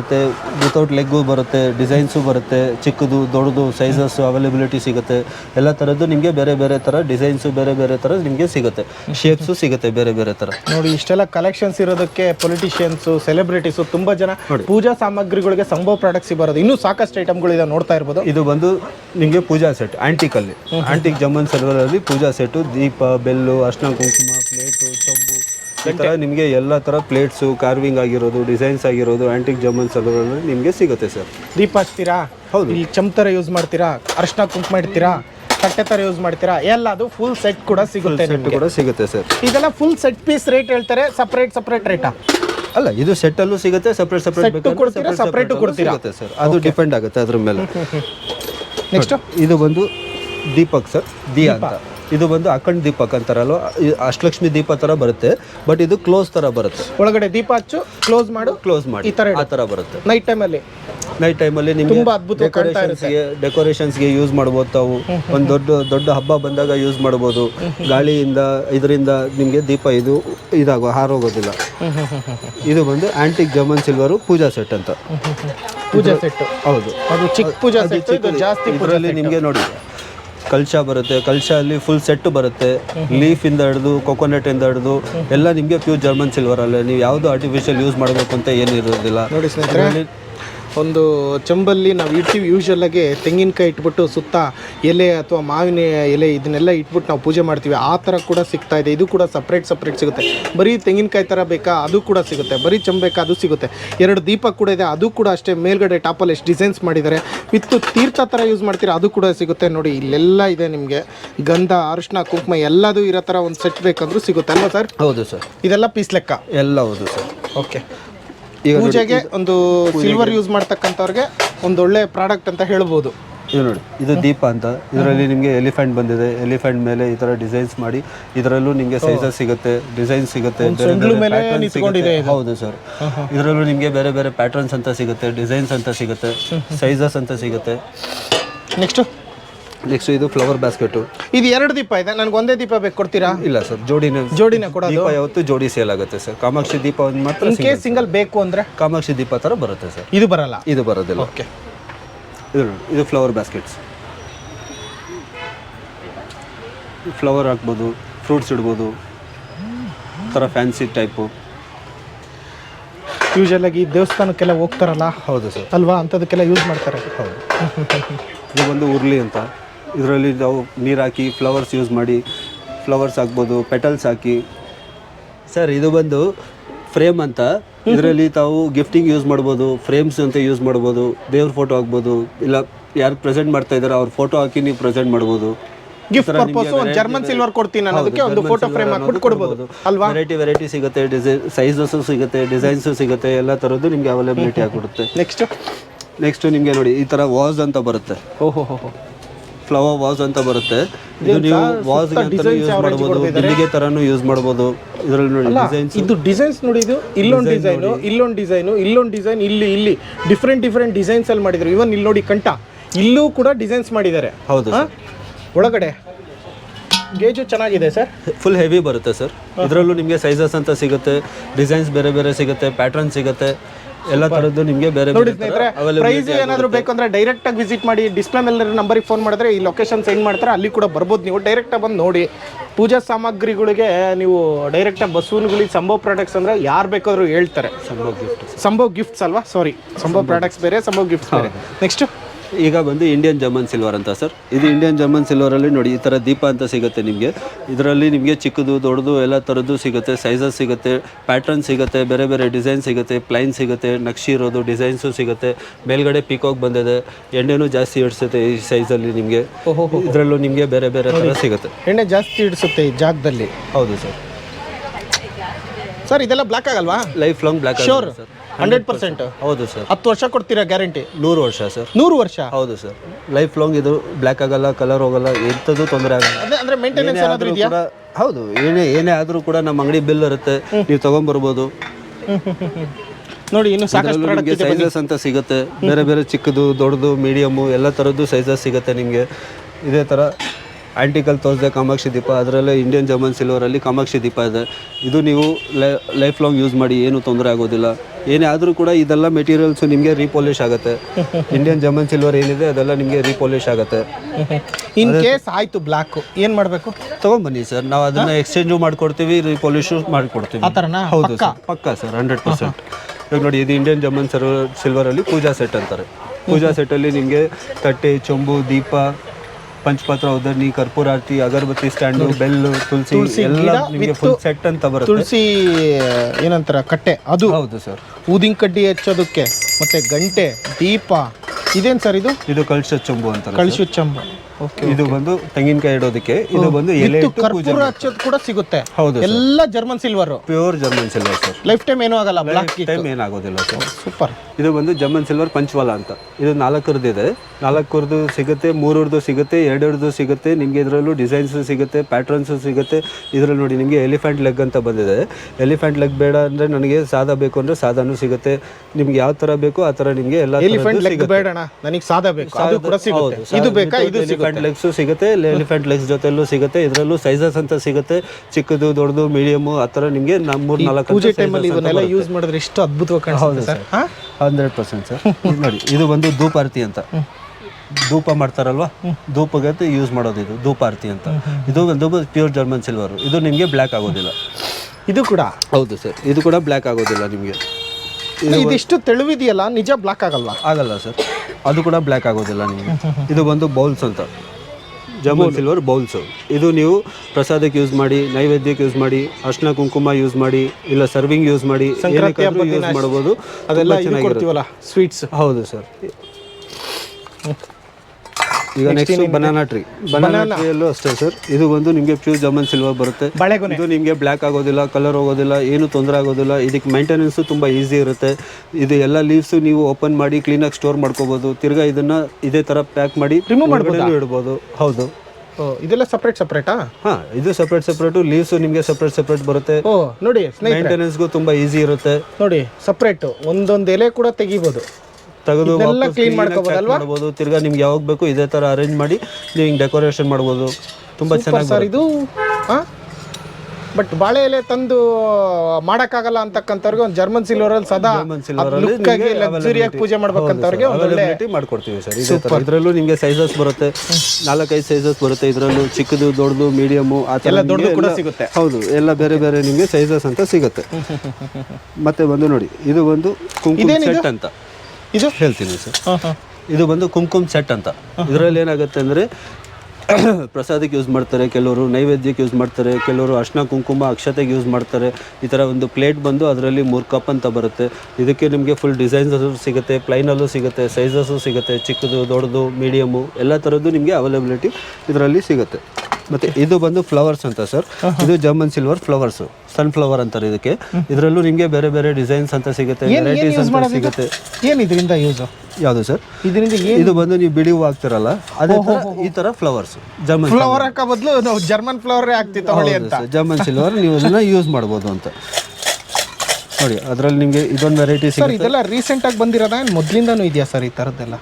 ವಿತೌಟ್ ಲೆಗ್ಗು ಬರುತ್ತೆ ಡಿಸೈನ್ಸು ಬರುತ್ತೆ ಚಿಕ್ಕದು ದೊಡ್ಡದು ಸೈಜಸ್ಸು ಅವೈಲಬಿಲಿಟಿ ಸಿಗುತ್ತೆ. ಎಲ್ಲ ಥರದ್ದು ನಿಮಗೆ ಬೇರೆ ಬೇರೆ ಥರ ಡಿಸೈನ್ಸು ಬೇರೆ ಬೇರೆ ಥರ ನಿಮಗೆ ಸಿಗುತ್ತೆ. ಶೇಪ್ಸು ಸಿಗುತ್ತೆ ಬೇರೆ ಬೇರೆ ಥರ ನೋಡಿ ಇಷ್ಟೆಲ್ಲ ಕಲೆಕ್ಷನ್ಸ್ ಇರೋದಕ್ಕೆ ಪೊಲಿಟಿಷಿಯನ್ಸು ಸೆಲೆಬ್ರಿಟೀಸು ತುಂಬಾ ಜನ ಪೂಜಾ ಸಾಮಗ್ರಿಗಳಿಗೆ ಸಂಭವ ಪ್ರಾಡಕ್ಟ್ಸ್ ಬರೋದು ಇನ್ನೂ ಸಾಕಷ್ಟು ಐಟಮ್ಗಳಿದೆ ನೋಡ್ತಾ ಇರ್ಬೋದು. ಇದು ಬಂದು ನಿಮಗೆ ಪೂಜಾ ಸೆಟ್ ಆಂಟಿಕಲ್ಲಿ ಆಂಟಿಕ್ ಜಮ್ಮನ್ ಸೆಲ್ವರಲ್ಲಿ ಪೂಜಾ ಸೆಟ್ಟು ದೀಪ ಬೆಲ್ಲು ಅರ್ಶನ ಕುಂಕುಮ ಪ್ಲೇಟು ಚೊಂಬು ಈ ಥರ ನಿಮಗೆ ಎಲ್ಲ ಥರ ಪ್ಲೇಟ್ಸು ಕಾರ್ವಿಂಗ್ ಆಗಿರೋದು ಡಿಸೈನ್ಸ್ ಆಗಿರೋದು ಆಂಟಿಕ್ ಜಮನ್ ಸರ್ವರಲ್ಲಿ ನಿಮಗೆ ಸಿಗುತ್ತೆ ಸರ್ ದೀಪ ಹಚ್ತೀರಾ? ಹೌದು. ಇಲ್ಲಿ ಚಮ್ ಥರ ಯೂಸ್ ಮಾಡ್ತೀರಾ? ಅರ್ಶನ ಕುಂಕುಮ ಇಡ್ತೀರಾ ತಟ್ಟೆ ಥರ ಯೂಸ್ ಮಾಡ್ತೀರಾ? ಎಲ್ಲ ಅದು ಫುಲ್ ಸೆಟ್ ಕೂಡ ಸಿಗುತ್ತೆ ಸೆಟ್ ಕೂಡ ಸಿಗುತ್ತೆ ಸರ್ ಇದೆಲ್ಲ ಫುಲ್ ಸೆಟ್ ಪೀಸ್ ರೇಟ್ ಹೇಳ್ತಾರೆ ಸಪ್ರೇಟ್ ಸಪ್ರೇಟ್ ರೇಟಾ ಅಲ್ಲ ಇದು ಸೆಟ್ ಅಲ್ಲೂ ಸಿಗುತ್ತೆ ಸಪ್ರೇಟ್ ಸಪ್ರೇಟ್ ಕೊಡ್ತೀರಾ, ಸಪ್ರೇಟ್ ಕೊಡ್ತೀರಾ? ಸರ್ ಅದು ಡಿಪೆಂಡ್ ಆಗುತ್ತೆ ಅದ್ರ ಮೇಲೆ. ನೆಕ್ಸ್ಟ್ ಇದು ಬಂದು ದೀಪಕ್ ಸರ್ ದಿಯಾ ಅಂತ. ಇದು ಬಂದು ಅಖಂಡ್ ದೀಪಕ್ ಅಂತಾರಲ್ವ? ಅಷ್ಟಲಕ್ಷ್ಮಿ ದೀಪ ತರ ಬರುತ್ತೆ. ಬಟ್ ಇದು ಕ್ಲೋಸ್ ತರ ಬರುತ್ತೆ. ಒಳಗಡೆ ದೀಪ ಹಚ್ಚು ಕ್ಲೋಸ್ ಮಾಡು ಕ್ಲೋಸ್ ಮಾಡಿ. ಈ ಆ ತರ ಬರುತ್ತೆ. ನೈಟ್ ಟೈಮಲ್ಲಿ ನೈಟ್ ಟೈಮಲ್ಲಿ ನಿಮಗೆ ತುಂಬಾ ಅದ್ಭುತ ಡೆಕೋರೇಷನ್ಸ್ಗೆ ಡೆಕೋರೇಷನ್ಸ್ಗೆ ಯೂಸ್ ಮಾಡ್ಬೋದು ತಾವು. ಒಂದು ದೊಡ್ಡ ದೊಡ್ಡ ಹಬ್ಬ ಬಂದಾಗ ಯೂಸ್ ಮಾಡ್ಬೋದು. ಗಾಳಿಯಿಂದ ಇದರಿಂದ ನಿಮಗೆ ದೀಪ ಇದು ಇದಾಗೋ ಹಾರೋಗೋದಿಲ್ಲ. ಇದು ಬಂದು ಆಂಟಿಕ್ ಜಮನ್ ಸಿಲ್ವರು ಪೂಜಾ ಸೆಟ್ ಅಂತ. ಪೂಜಾ ಸೆಟ್ ಹೌದು. ಅದು ಚಿಕ್ಕ ಪೂಜಾ ಸೆಟ್ ಜಾಸ್ತಿ ಇದರಲ್ಲಿ ನಿಮಗೆ ನೋಡಿ. ಕಲ್ಶ ಬರುತ್ತೆ ಕಲ್ಶ ಅಲ್ಲಿ ಫುಲ್ ಸೆಟ್ ಬರುತ್ತೆ ಲೀಫ್ ಇಂದ ಹಿಡಿದು ಕೊಕೊನಟ್ ಇಂದ ಹಿಡಿದು ಎಲ್ಲ ನಿಮಗೆ ಪ್ಯೂರ್ ಜರ್ಮನ್ ಸಿಲ್ವರ್ ಅಲ್ಲೇ. ನೀವು ಯಾವುದು ಆರ್ಟಿಫಿಷಿಯಲ್ ಯೂಸ್ ಮಾಡಬೇಕು ಅಂತ ಏನು ಇರೋದಿಲ್ಲ ನೋಡಿ ಒಂದು ಚಂಬಲ್ಲಿ ನಾವು ಇಡ್ತೀವಿ. ಯೂಶ್ವಲಾಗಿ ತೆಂಗಿನಕಾಯಿ ಇಟ್ಬಿಟ್ಟು ಸುತ್ತ ಎಲೆ ಅಥವಾ ಮಾವಿನ ಎಲೆ ಇದನ್ನೆಲ್ಲ ಇಟ್ಬಿಟ್ಟು ನಾವು ಪೂಜೆ ಮಾಡ್ತೀವಿ. ಆ ಥರ ಕೂಡ ಸಿಗ್ತಾ ಇದೆ. ಇದು ಕೂಡ ಸಪ್ರೇಟ್ ಸಪ್ರೇಟ್ ಸಿಗುತ್ತೆ. ಬರೀ ತೆಂಗಿನಕಾಯಿ ಥರ ಬೇಕಾ? ಅದು ಕೂಡ ಸಿಗುತ್ತೆ. ಬರೀ ಚಂಬ ಬೇಕಾ? ಅದು ಸಿಗುತ್ತೆ. ಎರಡು ದೀಪ ಕೂಡ ಇದೆ. ಅದು ಕೂಡ ಅಷ್ಟೇ. ಮೇಲ್ಗಡೆ ಟಾಪಲ್ಲಿ ಎಷ್ಟು ಡಿಸೈನ್ಸ್ ಮಾಡಿದ್ದಾರೆ. ವಿತ್ತು ತೀರ್ಥ ಥರ ಯೂಸ್ ಮಾಡ್ತೀರಾ? ಅದು ಕೂಡ ಸಿಗುತ್ತೆ. ನೋಡಿ ಇಲ್ಲೆಲ್ಲ ಇದೆ ನಿಮಗೆ. ಗಂಧ ಅರಿಶಿನ ಕುಂಕುಮ ಎಲ್ಲದೂ ಇರೋ ಥರ ಒಂದು ಸೆಟ್ ಬೇಕಂದ್ರೂ ಸಿಗುತ್ತೆ ಅಲ್ವಾ ಸರ್? ಹೌದು ಸರ್. ಇದೆಲ್ಲ ಪೀಸ್ ಲೆಕ್ಕ? ಎಲ್ಲ ಹೌದು ಸರ್. ಓಕೆ ಪೂಜೆಗೆ ಒಂದು ಸಿಲ್ವರ್ ಯೂಸ್ ಮಾಡ್ತಕ್ಕಂಥವ್ರಿಗೆ ಒಂದು ಒಳ್ಳೆ ಪ್ರಾಡಕ್ಟ್ ಅಂತ ಹೇಳ್ಬೋದು. ಇದು ನೋಡಿ ಇದು ದೀಪ ಅಂತ. ಇದರಲ್ಲಿ ನಿಮಗೆ ಎಲಿಫೆಂಟ್ ಬಂದಿದೆ. ಎಲಿಫೆಂಟ್ ಮೇಲೆ ಈ ತರ ಡಿಸೈನ್ಸ್ ಮಾಡಿ ಇದರಲ್ಲೂ ನಿಮಗೆ ಸೈಜಸ್ ಸಿಗುತ್ತೆ ಡಿಸೈನ್ ಸಿಗುತ್ತೆ. ಹೌದು ಸರ್ ಇದರಲ್ಲೂ ನಿಮಗೆ ಬೇರೆ ಬೇರೆ ಪ್ಯಾಟರ್ನ್ಸ್ ಅಂತ ಸಿಗುತ್ತೆ ಡಿಸೈನ್ಸ್ ಅಂತ ಸಿಗುತ್ತೆ ಸೈಜಸ್ ಅಂತ ಸಿಗುತ್ತೆ. ನೆಕ್ಸ್ಟು ನೆಕ್ಸ್ಟ್ ಇದು ಫ್ಲವರ್ ಬ್ಯಾಸ್ಕೆಟ್ ಇದು ಎರಡು ದೀಪ ಇದೆ. ನನಗೆ ಒಂದೇ ದೀಪ ಬೇಕು ಕೊಡ್ತೀರಾ? ಇಲ್ಲ ಸರ್ ಜೋಡಿನ ಜೋಡಿನ ಕೊಡೋದು? ದೀಪ ಯಾವತ್ತು ಜೋಡಿ ಸೇಲ್ ಆಗುತ್ತೆ ಸರ್. ಕಾಮಾಕ್ಷಿ ದೀಪ ಒಂದು ಮಾತ್ರ ಇನ್ ಕೇಸ್ ಸಿಂಗಲ್ ಬೇಕು ಅಂದರೆ? ಕಾಮಾಕ್ಷಿ ದೀಪ ಥರ ಬರುತ್ತೆ ಸರ್. ಇದು ಬರಲ್ಲ? ಇದು ಬರೋದಿಲ್ಲ. ಓಕೆ ಇದು ನೋಡಿ ಇದು ಫ್ಲವರ್ ಬ್ಯಾಸ್ಕೆಟ್ಸ್ ಫ್ಲವರ್ ಹಾಕ್ಬೋದು ಫ್ರೂಟ್ಸ್ ಇಡ್ಬೋದು. ಥರ ಫ್ಯಾನ್ಸಿ ಟೈಪು ಯೂಶಲ್ ಆಗಿ ದೇವಸ್ಥಾನಕ್ಕೆಲ್ಲ ಹೋಗ್ತಾರಲ್ಲ? ಹೌದು ಸರ್. ಅಲ್ವಾ? ಅಂಥದಕ್ಕೆಲ್ಲ ಯೂಸ್ ಮಾಡ್ತಾರೆ. ಹೌದು. ಇದು ಬಂದು ಉರ್ಲಿ ಅಂತ. ಇದರಲ್ಲಿ ನಾವು ನೀರು ಹಾಕಿ ಫ್ಲವರ್ಸ್ ಯೂಸ್ ಮಾಡಿ ಫ್ಲವರ್ಸ್ ಹಾಕ್ಬೋದು ಪೆಟಲ್ಸ್ ಹಾಕಿ. ಸರ್ ಇದು ಬಂದು ಫ್ರೇಮ್ ಅಂತ. ಇದರಲ್ಲಿ ತಾವು ಗಿಫ್ಟಿಂಗ್ ಯೂಸ್ ಮಾಡ್ಬೋದು ಫ್ರೇಮ್ಸ್ ಅಂತ ಯೂಸ್ ಮಾಡ್ಬೋದು ದೇವ್ರ ಫೋಟೋ ಹಾಕ್ಬೋದು ಇಲ್ಲ ಯಾರು ಪ್ರೆಸೆಂಟ್ ಮಾಡ್ತಾ ಇದ್ದಾರೆ ಅವ್ರ ಫೋಟೋ ಹಾಕಿ ನೀವು ಪ್ರೆಸೆಂಟ್ ಮಾಡ್ಬೋದು. ಗಿಫ್ಟ್ ಪರ್ಪಸ್ ಒಂದು ಜರ್ಮನ್ ಸಿಲ್ವರ್ ಕೊಡ್ತೀನಿ ಅನ್ನೋದಕ್ಕೆ ಒಂದು ಫೋಟೋ ಫ್ರೇಮ್ ಹಾಕ್ಬಿಟ್ಟು ಕೊಡ್ಬೋದು ಅಲ್ವಾ? ವೆರೈಟಿ ವೆರೈಟಿ ಸಿಗುತ್ತೆ ಡಿಸೈನ್ ಸೈಜಸ್ಸು ಸಿಗುತ್ತೆ ಡಿಸೈನ್ಸು ಸಿಗುತ್ತೆ ಎಲ್ಲ ಥರದ್ದು ನಿಮಗೆ ಅವೈಲಬಿಲಿಟಿ ಆಗಿಬಿಡುತ್ತೆ. ನೆಕ್ಸ್ಟ್ ನೆಕ್ಸ್ಟ್ ನಿಮಗೆ ನೋಡಿ ಈ ಥರ ವಾಸ್ ಅಂತ ಬರುತ್ತೆ. ಓಹೋ ಹೋ ಹೋ ಫ್ಲವರ್ ವಾಸ್ ಅಂತ ಬರುತ್ತೆ. ಇದು ನೀವು ವಾಸ್ ಯೂಸ್ ಮಾಡಬಹುದು ಬಿಲ್ಲಿಗೆ ತರನು ಯೂಸ್ ಮಾಡ್ಬೋದು. ಇದರಲ್ಲಿ ನೋಡಿ ಡಿಸೈನ್ಸ್ ಇದು ಡಿಸೈನ್ಸ್ ನೋಡಿ ಇದು ಇಲ್ಲೊಂದು ಡಿಸೈನು ಇಲ್ಲೊಂದು ಡಿಸೈನು ಇಲ್ಲೊಂದು ಡಿಸೈನ್ ಇಲ್ಲಿ ಇಲ್ಲಿ ಡಿಫ್ರೆಂಟ್ ಡಿಫ್ರೆಂಟ್ ಡಿಸೈನ್ಸ್ ಅಲ್ಲಿ ಮಾಡಿದ್ರು. ಇವನ್ ಇಲ್ಲಿ ನೋಡಿ ಕಂಠ ಇಲ್ಲೂ ಕೂಡ ಡಿಸೈನ್ಸ್ ಮಾಡಿದ್ದಾರೆ. ಹೌದು? ಒಳಗಡೆ. ಗೇಜು ಚೆನ್ನಾಗಿದೆ ಸರ್? ಫುಲ್ ಹೆವಿ ಬರುತ್ತೆ ಸರ್. ಇದರಲ್ಲೂ ನಿಮಗೆ ಸೈಜಸ್ ಅಂತ ಸಿಗುತ್ತೆ ಡಿಸೈನ್ಸ್ ಬೇರೆ ಬೇರೆ ಸಿಗುತ್ತೆ ಪ್ಯಾಟರ್ನ್ ಸಿಗುತ್ತೆ. ಎಲ್ಲ ತರದ್ದು ನಿಮಗೆ ಬೇರೆ ನೋಡಿ ಸ್ನೇಹಿತರೆ ಪ್ರೈಸ್ ಏನಾದರೂ ಬೇಕಂದ್ರೆ ಡೈರೆಕ್ಟ್ ಆಗಿ ವಿಸಿಟ್ ಮಾಡಿ ಡಿಸ್ಪ್ಲೇ ಮೇಲೆ ನಂಬರಿಗೆ ಫೋನ್ ಮಾಡಿದ್ರೆ ಈ ಲೊಕೇಶನ್ ಸೆಂಡ್ ಮಾಡ್ತಾರೆ ಅಲ್ಲಿ ಕೂಡ ಬರ್ಬೋದು ನೀವು. ಡೈರೆಕ್ಟ್ ಆಗಿ ಬಂದು ನೋಡಿ. ಪೂಜಾ ಸಾಮಗ್ರಿಗಳಿಗೆ ನೀವು ಡೈರೆಕ್ಟ್ ಆಗಿ ಬಸವನಗುಳಿ ಸಂಭವ್ ಪ್ರಾಡಕ್ಟ್ಸ್ ಅಂದ್ರೆ ಯಾರು ಬೇಕಾದರೂ ಹೇಳ್ತಾರೆ. ಸಂಭವ ಗಿಫ್ಟ್ ಸಂಭವ್ ಗಿಫ್ಟ್ಸ್ ಅಲ್ವಾ? ಸಾರಿ ಸಂಭವ್ ಪ್ರಾಡಕ್ಟ್ಸ್ ಬೇರೆ ಸಂಭವ್ ಗಿಫ್ಟ್ಸ್ ಬೇರೆ. ನೆಕ್ಸ್ಟ್ ಈಗ ಬಂದು ಇಂಡಿಯನ್ ಜರ್ಮನ್ ಸಿಲ್ವರ್ ಅಂತ ಸರ್ ಇದು ಇಂಡಿಯನ್ ಜರ್ಮನ್ ಸಿಲ್ವರಲ್ಲಿ ನೋಡಿ ಈ ಥರ ದೀಪ ಅಂತ ಸಿಗುತ್ತೆ ನಿಮಗೆ. ಇದರಲ್ಲಿ ನಿಮಗೆ ಚಿಕ್ಕದು ದೊಡ್ಡದು ಎಲ್ಲ ಥರದ್ದು ಸಿಗುತ್ತೆ. ಸೈಜಸ್ ಸಿಗುತ್ತೆ ಪ್ಯಾಟರ್ನ್ ಸಿಗುತ್ತೆ ಬೇರೆ ಬೇರೆ ಡಿಸೈನ್ ಸಿಗುತ್ತೆ ಪ್ಲೈನ್ ಸಿಗುತ್ತೆ ನಕ್ಷಿ ಇರೋದು ಡಿಸೈನ್ಸು ಸಿಗುತ್ತೆ. ಮೇಲ್ಗಡೆ ಪಿಕಾಕ್ ಬಂದಿದೆ ಎಣ್ಣೆನೂ ಜಾಸ್ತಿ ಇಡಿಸುತ್ತೆ ಈ ಸೈಜಲ್ಲಿ ನಿಮಗೆ. ಇದರಲ್ಲೂ ನಿಮಗೆ ಬೇರೆ ಬೇರೆ ಥರ ಸಿಗುತ್ತೆ. ಎಣ್ಣೆ ಜಾಸ್ತಿ ಇಡಿಸುತ್ತೆ ಈ ಜಾಗದಲ್ಲಿ. ಹೌದು ಸರ್ ಸರ್ ಇದೆಲ್ಲ ಬ್ಲಾಕ್ ಆಗಲ್ವಾ? Life long black sure hundred percent? ಹೌದು ಸರ್. ಹತ್ತು ವರ್ಷ ಕೊಡ್ತೀರಾ ಗ್ಯಾರಂಟಿ? ನೂರು ವರ್ಷ ಸರ್. ನೂರು ವರ್ಷ? ಹೌದು ಸರ್. ಲೈಫ್ ಲಾಂಗ್ ಇದು ಬ್ಲ್ಯಾಕ್ ಆಗಲ್ಲ ಕಲರ್ ಹೋಗಲ್ಲ ಎಂಥದ್ದು ತೊಂದರೆ ಆಗಲ್ಲ. ಅದೇ ಅಂದ್ರೆ ಮೇಂಟೆನೆನ್ಸ್ ಏನೇ ಏನಾದರೂ ಆದ್ರೂ ಇದೆಯಾ? ಕೂಡ ಹೌದು ಏನೇ ಏನೇ ಆದರೂ ಕೂಡ ನಮ್ಮ ಅಂಗಡಿ ಬಿಲ್ ಇರುತ್ತೆ. ನೀವು ತಗೊಂಡ್ಬರ್ಬೋದು ನೋಡಿ ಇನ್ನು ಸಾಕಷ್ಟು ಪ್ರಾಡಕ್ಟ್ ನಿಮಗೆ ಸೈಜಸ್ ಅಂತ ಸಿಗುತ್ತೆ. ಬೇರೆ ಬೇರೆ ಚಿಕ್ಕದು ದೊಡ್ಡದು ಮೀಡಿಯಮ್ಮು ಎಲ್ಲ ಥರದ್ದು ಸೈಜಸ್ ಸಿಗುತ್ತೆ ನಿಮಗೆ. ಇದೇ ಥರ ಆಂಟಿಕಲ್ ತೋರಿಸಿದೆ ಕಾಮಾಕ್ಷಿ ದೀಪ ಅದರಲ್ಲೇ ಇಂಡಿಯನ್ ಜರ್ಮನ್ ಸಿಲ್ವರಲ್ಲಿ ಕಾಮಾಕ್ಷಿ ದೀಪ ಇದೆ. ಇದು ನೀವು ಲೈಫ್ ಲಾಂಗ್ ಯೂಸ್ ಮಾಡಿ ಏನು ತೊಂದರೆ ಆಗೋದಿಲ್ಲ. ಏನೇ ಆದರೂ ಕೂಡ ಇದೆಲ್ಲ ಮೆಟೀರಿಯಲ್ಸು ನಿಮಗೆ ರೀಪಾಲಿಶ್ ಆಗುತ್ತೆ. ಇಂಡಿಯನ್ ಜರ್ಮನ್ ಸಿಲ್ವರ್ ಏನಿದೆ ಅದೆಲ್ಲ ನಿಮಗೆ ರೀಪಾಲಿಶ್ ಆಗುತ್ತೆ. ಇನ್ ಕೇಸ್ ಆಯಿತು ಬ್ಲ್ಯಾಕು ಏನು ಮಾಡಬೇಕು? ತೊಗೊಂಬನ್ನಿ ಸರ್. ನಾವು ಅದನ್ನ ಎಕ್ಸ್ಚೇಂಜು ಮಾಡಿಕೊಡ್ತೀವಿ ರೀಪಾಲಿಶು ಮಾಡಿಕೊಡ್ತೀವಿ. ಆ ಥರನಾ ಹೌದು ಸರ್. ಪಕ್ಕಾ ಸರ್ ಹಂಡ್ರೆಡ್ ಪರ್ಸೆಂಟ್ ಇವಾಗ ನೋಡಿ ಇದು ಇಂಡಿಯನ್ ಜರ್ಮನ್ ಸರ್ವರ್ ಸಿಲ್ವರಲ್ಲಿ ಪೂಜಾ ಸೆಟ್ ಅಂತಾರೆ. ಪೂಜಾ ಸೆಟ್ಟಲ್ಲಿ ನಿಮಗೆ ತಟ್ಟೆ ಚೊಂಬು ದೀಪ ಪಂಚಪಾತ್ರ ಉದರ್ನಿ ಕರ್ಪೂರಾರ್ತಿ ಅಗರಬತ್ತಿ ಸ್ಟ್ಯಾಂಡು ಬೆಲ್ಲು ತುಳಸಿ ಎಲ್ಲ ನಿಮಗೆ ಫುಲ್ ಸೆಟ್ ಅಂತ ಬರುತ್ತೆ. ತುಳಸಿ ಏನಂತಾರ ಕಟ್ಟೆ ಅದು ಹೌದು ಸರ್ ಊದಿನ ಕಡ್ಡಿ ಹಚ್ಚೋದಕ್ಕೆ ಮತ್ತೆ ಗಂಟೆ ದೀಪ ಇದೇನ್ ಸರ್ ಇದು? ಇದು ಕಳ್ಸ ಚೊಂಬು ಅಂತ ಕಳಿಸು ಚಂಬ. ಇದು ಬಂದು ತೆಂಗಿನಕಾಯಿ ಇಡೋದಕ್ಕೆ ಇದು ಬಂದು ಎಲೆ ಇಟ್ಟು ಪೂಜೆ ಕರ್ಪೂರ ಹಚ್ಚೋದು ಕೂಡ ಸಿಗುತ್ತೆ. ಹೌದು sir. ಎಲ್ಲ German silver pure German silver sir. Life time ಏನೂ ಆಗಲ್ಲ ಬ್ಲಾಕ್ ಟೈಮ್ ಏನಾಗೋದಿಲ್ಲ ಸರ್. ಸೂಪರ್ ಇದು ಬಂದು ಜರ್ಮನ್ ಸಿಲ್ವರ್ ಪಂಚವಾಲ ಅಂತ. ಇದು ನಾಲ್ಕರದ್ದು ಇದೆ. ನಾಲ್ಕರದ್ದು ಸಿಗುತ್ತೆ ಮೂರರದ್ದು ಸಿಗುತ್ತೆ ಎರಡರದ್ದು ಸಿಗುತ್ತೆ. ನಿಮಗೆ ಇದರಲ್ಲೂ ಡಿಸೈನ್ಸ್ ಸಿಗುತ್ತೆ ಪ್ಯಾಟ್ರನ್ಸ್ ಸಿಗುತ್ತೆ. ಇದರಲ್ಲಿ ನೋಡಿ ನಿಮಗೆ ಎಲಿಫೆಂಟ್ ಲೆಗ್ ಅಂತ ಬಂದಿದೆ. ಎಲಿಫೆಂಟ್ ಲೆಗ್ ಬೇಡ ಅಂದರೆ ನನಗೆ ಸಾದಾ ಬೇಕು ಅಂದರೆ ಸಾದಾನು ಸಿಗುತ್ತೆ. ನಿಮ್ಗೆ ಯಾವ ಥರ ಬೇಕೋ ಆ ಥರ ನಿಮಗೆ ಎಲ್ಲ ಎಲಿಫೆಂಟ್ ಲೆಗ್ ಬೇಡಣ ನನಗೆ ಸಾದಾ ಬೇಕು. ಅದು ಕೂಡ ಸಿಗುತ್ತೆ. ಇದು ಬೇಕಾ? ಇದು ಎಲಿಫೆಂಟ್ ಲೆಗ್ಸು ಸಿಗುತ್ತೆ ಎಲಿಫೆಂಟ್ ಲೆಗ್ಸ್ ಜೊತೆಲ್ಲೂ ಸಿಗುತ್ತೆ ಇದರಲ್ಲೂ ಸೈಜಸ್ ಅಂತ ಸಿಗುತ್ತೆ. ಚಿಕ್ಕದು ದೊಡ್ಡದು ಮೀಡಿಯಮು ಆ ಥರ ನಿಮಗೆ ನಮ್ಮ ಮೂರು ನಾಲ್ಕು ಪೂಜೆ ಟೈಮಲ್ಲಿ ಇವನ್ನೆಲ್ಲ ಯೂಸ್ ಮಾಡಿದ್ರೆ ಎಷ್ಟು ಅದ್ಭುತವಾಗಿ ಕಾಣಿಸುತ್ತೆ ಸರ್. Hundred percent sir. ಇದು ನೋಡಿ ಇದು ಒಂದು ಧೂಪಾರತಿ ಅಂತ. ಧೂಪ ಮಾಡ್ತಾರಲ್ವಾ? ಧೂಪಕ್ಕೆ ಯೂಸ್ ಮಾಡೋದು ಇದು ಧೂಪಾರತಿ ಅಂತ. ಇದು ಒಂದು ಪ್ಯೂರ್ ಜರ್ಮನ್ ಸಿಲ್ವರ್ ಇದು ನಿಮಗೆ ಬ್ಲ್ಯಾಕ್ ಆಗೋದಿಲ್ಲ. ಇದು ಕೂಡ? ಹೌದು ಸರ್. ಇದು ಕೂಡ ಬ್ಲ್ಯಾಕ್ ಆಗೋದಿಲ್ಲ ನಿಮಗೆ. ಇದಿಷ್ಟು ತೆಳುವಿದೆಯಲ್ಲ ನಿಜ ಬ್ಲಾಕ್ ಆಗಲ್ಲ ಆಗಲ್ಲ ಸರ್. ಅದು ಕೂಡ ಬ್ಲ್ಯಾಕ್ ಆಗೋದಿಲ್ಲ ನಿಮಗೆ. ಇದು ಬಂದು ಬೌಲ್ಸ್ ಅಂತ. ಜಮೂನ್ ಸಿಲ್ವರ್ ಬೌಲ್ಸು ಇದು ನೀವು ಪ್ರಸಾದಕ್ಕೆ ಯೂಸ್ ಮಾಡಿ ನೈವೇದ್ಯಕ್ಕೆ ಯೂಸ್ ಮಾಡಿ ಅರ್ಶನ ಕುಂಕುಮ ಯೂಸ್ ಮಾಡಿ ಇಲ್ಲ ಸರ್ವಿಂಗ್ ಯೂಸ್ ಮಾಡಿ ಯೂಸ್ ಮಾಡ್ಬೋದು. ಅದೆಲ್ಲ ಇದು ಸ್ವೀಟ್ಸ್ ಹೌದು ಸರ್ ಈಗ ನೆಕ್ಸ್ಟ್ ಬನಾನಾ ಟ್ರೀ ಬನಾನಾ ಟ್ರೀಯಲ್ಲೂ ಅಷ್ಟೇ ಸರ್. ಇದು ಬಂದು ನಿಮಗೆ ಪ್ಯೂರ್ ಜಮನ್ ಸಿಲ್ವರ್ ಬರುತ್ತೆ. ಬಾಳೆಗೊನೆ. ಇದು ನಿಮಗೆ ಬ್ಲ್ಯಾಕ್ ಆಗೋದಿಲ್ಲ ಕಲರ್ ಹೋಗೋದಿಲ್ಲ ಏನು ತೊಂದರೆ ಆಗೋದಿಲ್ಲ. ಇದಕ್ಕೆ ಮೈಂಟೆನೆನ್ಸು ತುಂಬ ಈಸಿ ಇರುತ್ತೆ. ಇದು ಎಲ್ಲ ಲೀವ್ಸು ನೀವು ಓಪನ್ ಮಾಡಿ ಕ್ಲೀನಾಗಿ ಸ್ಟೋರ್ ಮಾಡ್ಕೋಬೋದು. ತಿರ್ಗಾ ಇದನ್ನ ಇದೇ ಥರ ಪ್ಯಾಕ್ ಮಾಡಿ ಒಳಗಡೆನೂ ಇಡ್ಬೋದು. ಹೌದು. ಇದೆಲ್ಲ ಸಪ್ರೇಟ್ ಸಪ್ರೇಟಾ ಹಾಂ ಇದು ಸಪ್ರೇಟ್ ಸಪ್ರೇಟು ಲೀವ್ಸ್ ನಿಮಗೆ ಸಪ್ರೇಟ್ ಸಪ್ರೇಟ್ ಬರುತ್ತೆ. ಓ ನೋಡಿ ಮೇಂಟೆನೆನ್ಸ್ಗೂ ತುಂಬಾ ಈಸಿ ಇರುತ್ತೆ. ನೋಡಿ ಸಪ್ರೇಟ್ ಒಂದೊಂದು ಎಲೆ ಕೂಡ ತೆಗಿಬೋದು. ತೆಗೆದು ಕ್ಲೀನ್ ಮಾಡ್ಬೋದು. ತಿರ್ಗಾ ನಿಮ್ಗೆ ಯಾವಾಗ ಬೇಕು ಇದೇ ಥರ ಅರೇಂಜ್ ಮಾಡಿ ನೀವು ಹಿಂಗೆ ಡೆಕೋರೇಷನ್ ಮಾಡ್ಬೋದು. ತುಂಬ ಚೆನ್ನಾಗಿ ಸರ್ ಇದು ಬಟ್ ಬಾಳೆ ಎಲೆ ತಂದು ಮಾಡಕ್ಕಾಗಲ್ಲ ಅಂತಕ್ಕಂಥವ್ರಿಗೆ ಒಂದು ಜರ್ಮನ್ ಸಿಲ್ವರ್ ಅಲ್ಲಿ ಸದಾ ಲಕ್ಸುರಿಯಾಗಿ ಪೂಜೆ ಮಾಡ್ಬೇಕಂತವ್ರಿಗೆ ಮಾಡ್ಕೊಡ್ತೀವಿ ಸರ್ ಸೂಪರ್ ಇದರಲ್ಲೂ ನಿಮಗೆ ಸೈಜಸ್ ಬರುತ್ತೆ. ನಾಲ್ಕೈದು ಸೈಜಸ್ ಬರುತ್ತೆ ಇದರಲ್ಲೂ ಚಿಕ್ಕದು ದೊಡ್ಡದು ಮೀಡಿಯಮು ಆ ಥರ ದೊಡ್ಡದು ಕೂಡ ಸಿಗುತ್ತೆ. ಹೌದು ಎಲ್ಲ ಬೇರೆ ಬೇರೆ ನಿಮಗೆ ಸೈಜಸ್ ಅಂತ ಸಿಗುತ್ತೆ. ಮತ್ತೆ ಬಂದು ನೋಡಿ ಇದು ಒಂದು ಕುಂಕುಮ ಸೆಟ್ ಅಂತ. ಇದು ಹೇಳ್ತೀನಿ ಸರ್. ಇದು ಬಂದು ಕುಂಕುಮ್ ಸೆಟ್ ಅಂತ. ಇದರಲ್ಲಿ ಏನಾಗುತ್ತೆ ಅಂದರೆ ಪ್ರಸಾದಕ್ಕೆ ಯೂಸ್ ಮಾಡ್ತಾರೆ ಕೆಲವರು ನೈವೇದ್ಯಕ್ಕೆ ಯೂಸ್ ಮಾಡ್ತಾರೆ ಕೆಲವರು ಅರ್ಶನ ಕುಂಕುಮ ಅಕ್ಷತೆಗೆ ಯೂಸ್ ಮಾಡ್ತಾರೆ. ಈ ಥರ ಒಂದು ಪ್ಲೇಟ್ ಬಂದು ಅದರಲ್ಲಿ ಮೂರು ಕಪ್ ಅಂತ ಬರುತ್ತೆ. ಇದಕ್ಕೆ ನಿಮಗೆ ಫುಲ್ ಡಿಸೈನ್ಸ್ ಸಿಗುತ್ತೆ ಪ್ಲೈನಲ್ಲೂ ಸಿಗುತ್ತೆ ಸೈಜಸ್ಸು ಸಿಗುತ್ತೆ ಚಿಕ್ಕದು ದೊಡ್ಡದು ಮೀಡಿಯಮು ಎಲ್ಲ ಥರದ್ದು ನಿಮಗೆ ಅವೈಲಬಿಲಿಟಿ ಇದರಲ್ಲಿ ಸಿಗುತ್ತೆ. ಮತ್ತು ಇದು ಬಂದು ಫ್ಲವರ್ಸ್ ಅಂತ ಸರ್. ಇದು German silver flowers. Sun flower ಅಂತಾರೆ ಇದಕ್ಕೆ. ಇದರಲ್ಲೂ ನಿಮಗೆ ಬೇರೆ ಬೇರೆ ಡಿಸೈನ್ಸ್ ಅಂತ ಸಿಗುತ್ತೆ ವೆರೈಟೀಸ್ ಅಂತ ಸಿಗುತ್ತೆ. ಏನು ಇದರಿಂದ ಯೂಸ್ ಯಾವುದು ಸರ್? ಇದರಿಂದ ಏನು ಇದು ಬಂದು ನೀವು ಬಿಡಿ ಹೂ ಹಾಕ್ತಿರಲ್ಲ ಅದೇ ತರ ಈ ತರ ಫ್ಲವರ್ಸ್ ಜರ್ಮನ್ ಫ್ಲವರ್ ಹಾಕೋ ಬದಲು ನಾವು ಜರ್ಮನ್ ಫ್ಲವರೇ ಆಗ್ತಿತ್ತ ತಗೊಳ್ಳಿ ಅಂತ. ಜರ್ಮನ್ ಸಿಲ್ವರ್ ನೀವು ಅದನ್ನ ಯೂಸ್ ಮಾಡ್ಬೋದು ಅಂತ. ನೋಡಿ ಅದರಲ್ಲಿ ನಿಮಗೆ ಇದೊಂದು ವೆರೈಟಿ ಸರ್ ಇದೆಲ್ಲ ರೀಸೆಂಟ್ ಆಗಿ ಬಂದಿರೋದ ಮೊದ್ಲಿಂದನೂ ಇದೆಯಾ ಸರ್ ಈ ಥರದ್ದೆಲ್ಲ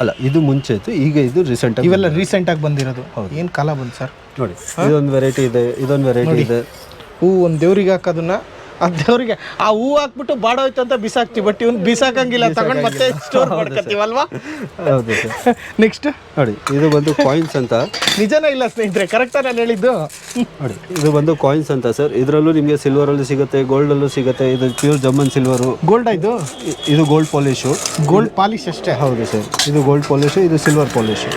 ಅಲ್ಲ ಇದು ಮುಂಚೆ ಇತ್ತು ಈಗ ಇದು ರೀಸೆಂಟ್ ಆಗಿ ಇವೆಲ್ಲ ರೀಸೆಂಟ್ ಆಗಿ ಬಂದಿರೋದು. ಏನು ಕಾಲ ಬಂತು ಸರ್? ನೋಡಿ ಇದೊಂದು ವೆರೈಟಿ ಇದೆ ಇದೊಂದು ವೆರೈಟಿ ಇದೆ. ಹೂ ಒಂದು ದೇವ್ರಿಗೆ ಹಾಕೋದನ್ನ ಆ ದೇವ್ರಿಗೆ ಆ ಹೂ ಹಾಕ್ಬಿಟ್ಟು ಬಾಡೋಯ್ತು ಅಂತ ಬಿಸಾಕ್ತಿವಿ ಬಟ್ ಇವ್ನು ಬಿಸಾಕಂಗಿಲ್ಲ ತಗೊಂಡು ಮತ್ತೆ ಸ್ಟೋರ್ ಮಾಡ್ಕೊತೀವಲ್ವಾ ಹೌದು ಸರ್. ನೆಕ್ಸ್ಟ್ ನೋಡಿ ಇದು ಬಂದು ಕಾಯಿನ್ಸ್ ಅಂತ. ನಿಜನೇ ಇಲ್ಲ ಸ್ನೇಹಿತರೆ ಕರೆಕ್ಟಾ ನಾನು ಹೇಳಿದ್ದು. ನೋಡಿ ಇದು ಬಂದು ಕಾಯಿನ್ಸ್ ಅಂತ ಸರ್. ಇದರಲ್ಲೂ ನಿಮಗೆ ಸಿಲ್ವರಲ್ಲೂ ಸಿಗುತ್ತೆ ಗೋಲ್ಡಲ್ಲೂ ಸಿಗುತ್ತೆ. ಇದು ಪ್ಯೂರ್ ಜಮ್ಮನ್ ಸಿಲ್ವರು ಗೋಲ್ಡ್ ಇದು? ಇದು ಗೋಲ್ಡ್ ಪಾಲಿಶು ಗೋಲ್ಡ್ ಪಾಲಿಶ್ ಅಷ್ಟೇ. ಹೌದು ಸರ್. ಇದು ಗೋಲ್ಡ್ ಪಾಲಿಶು ಇದು ಸಿಲ್ವರ್ ಪಾಲಿಶು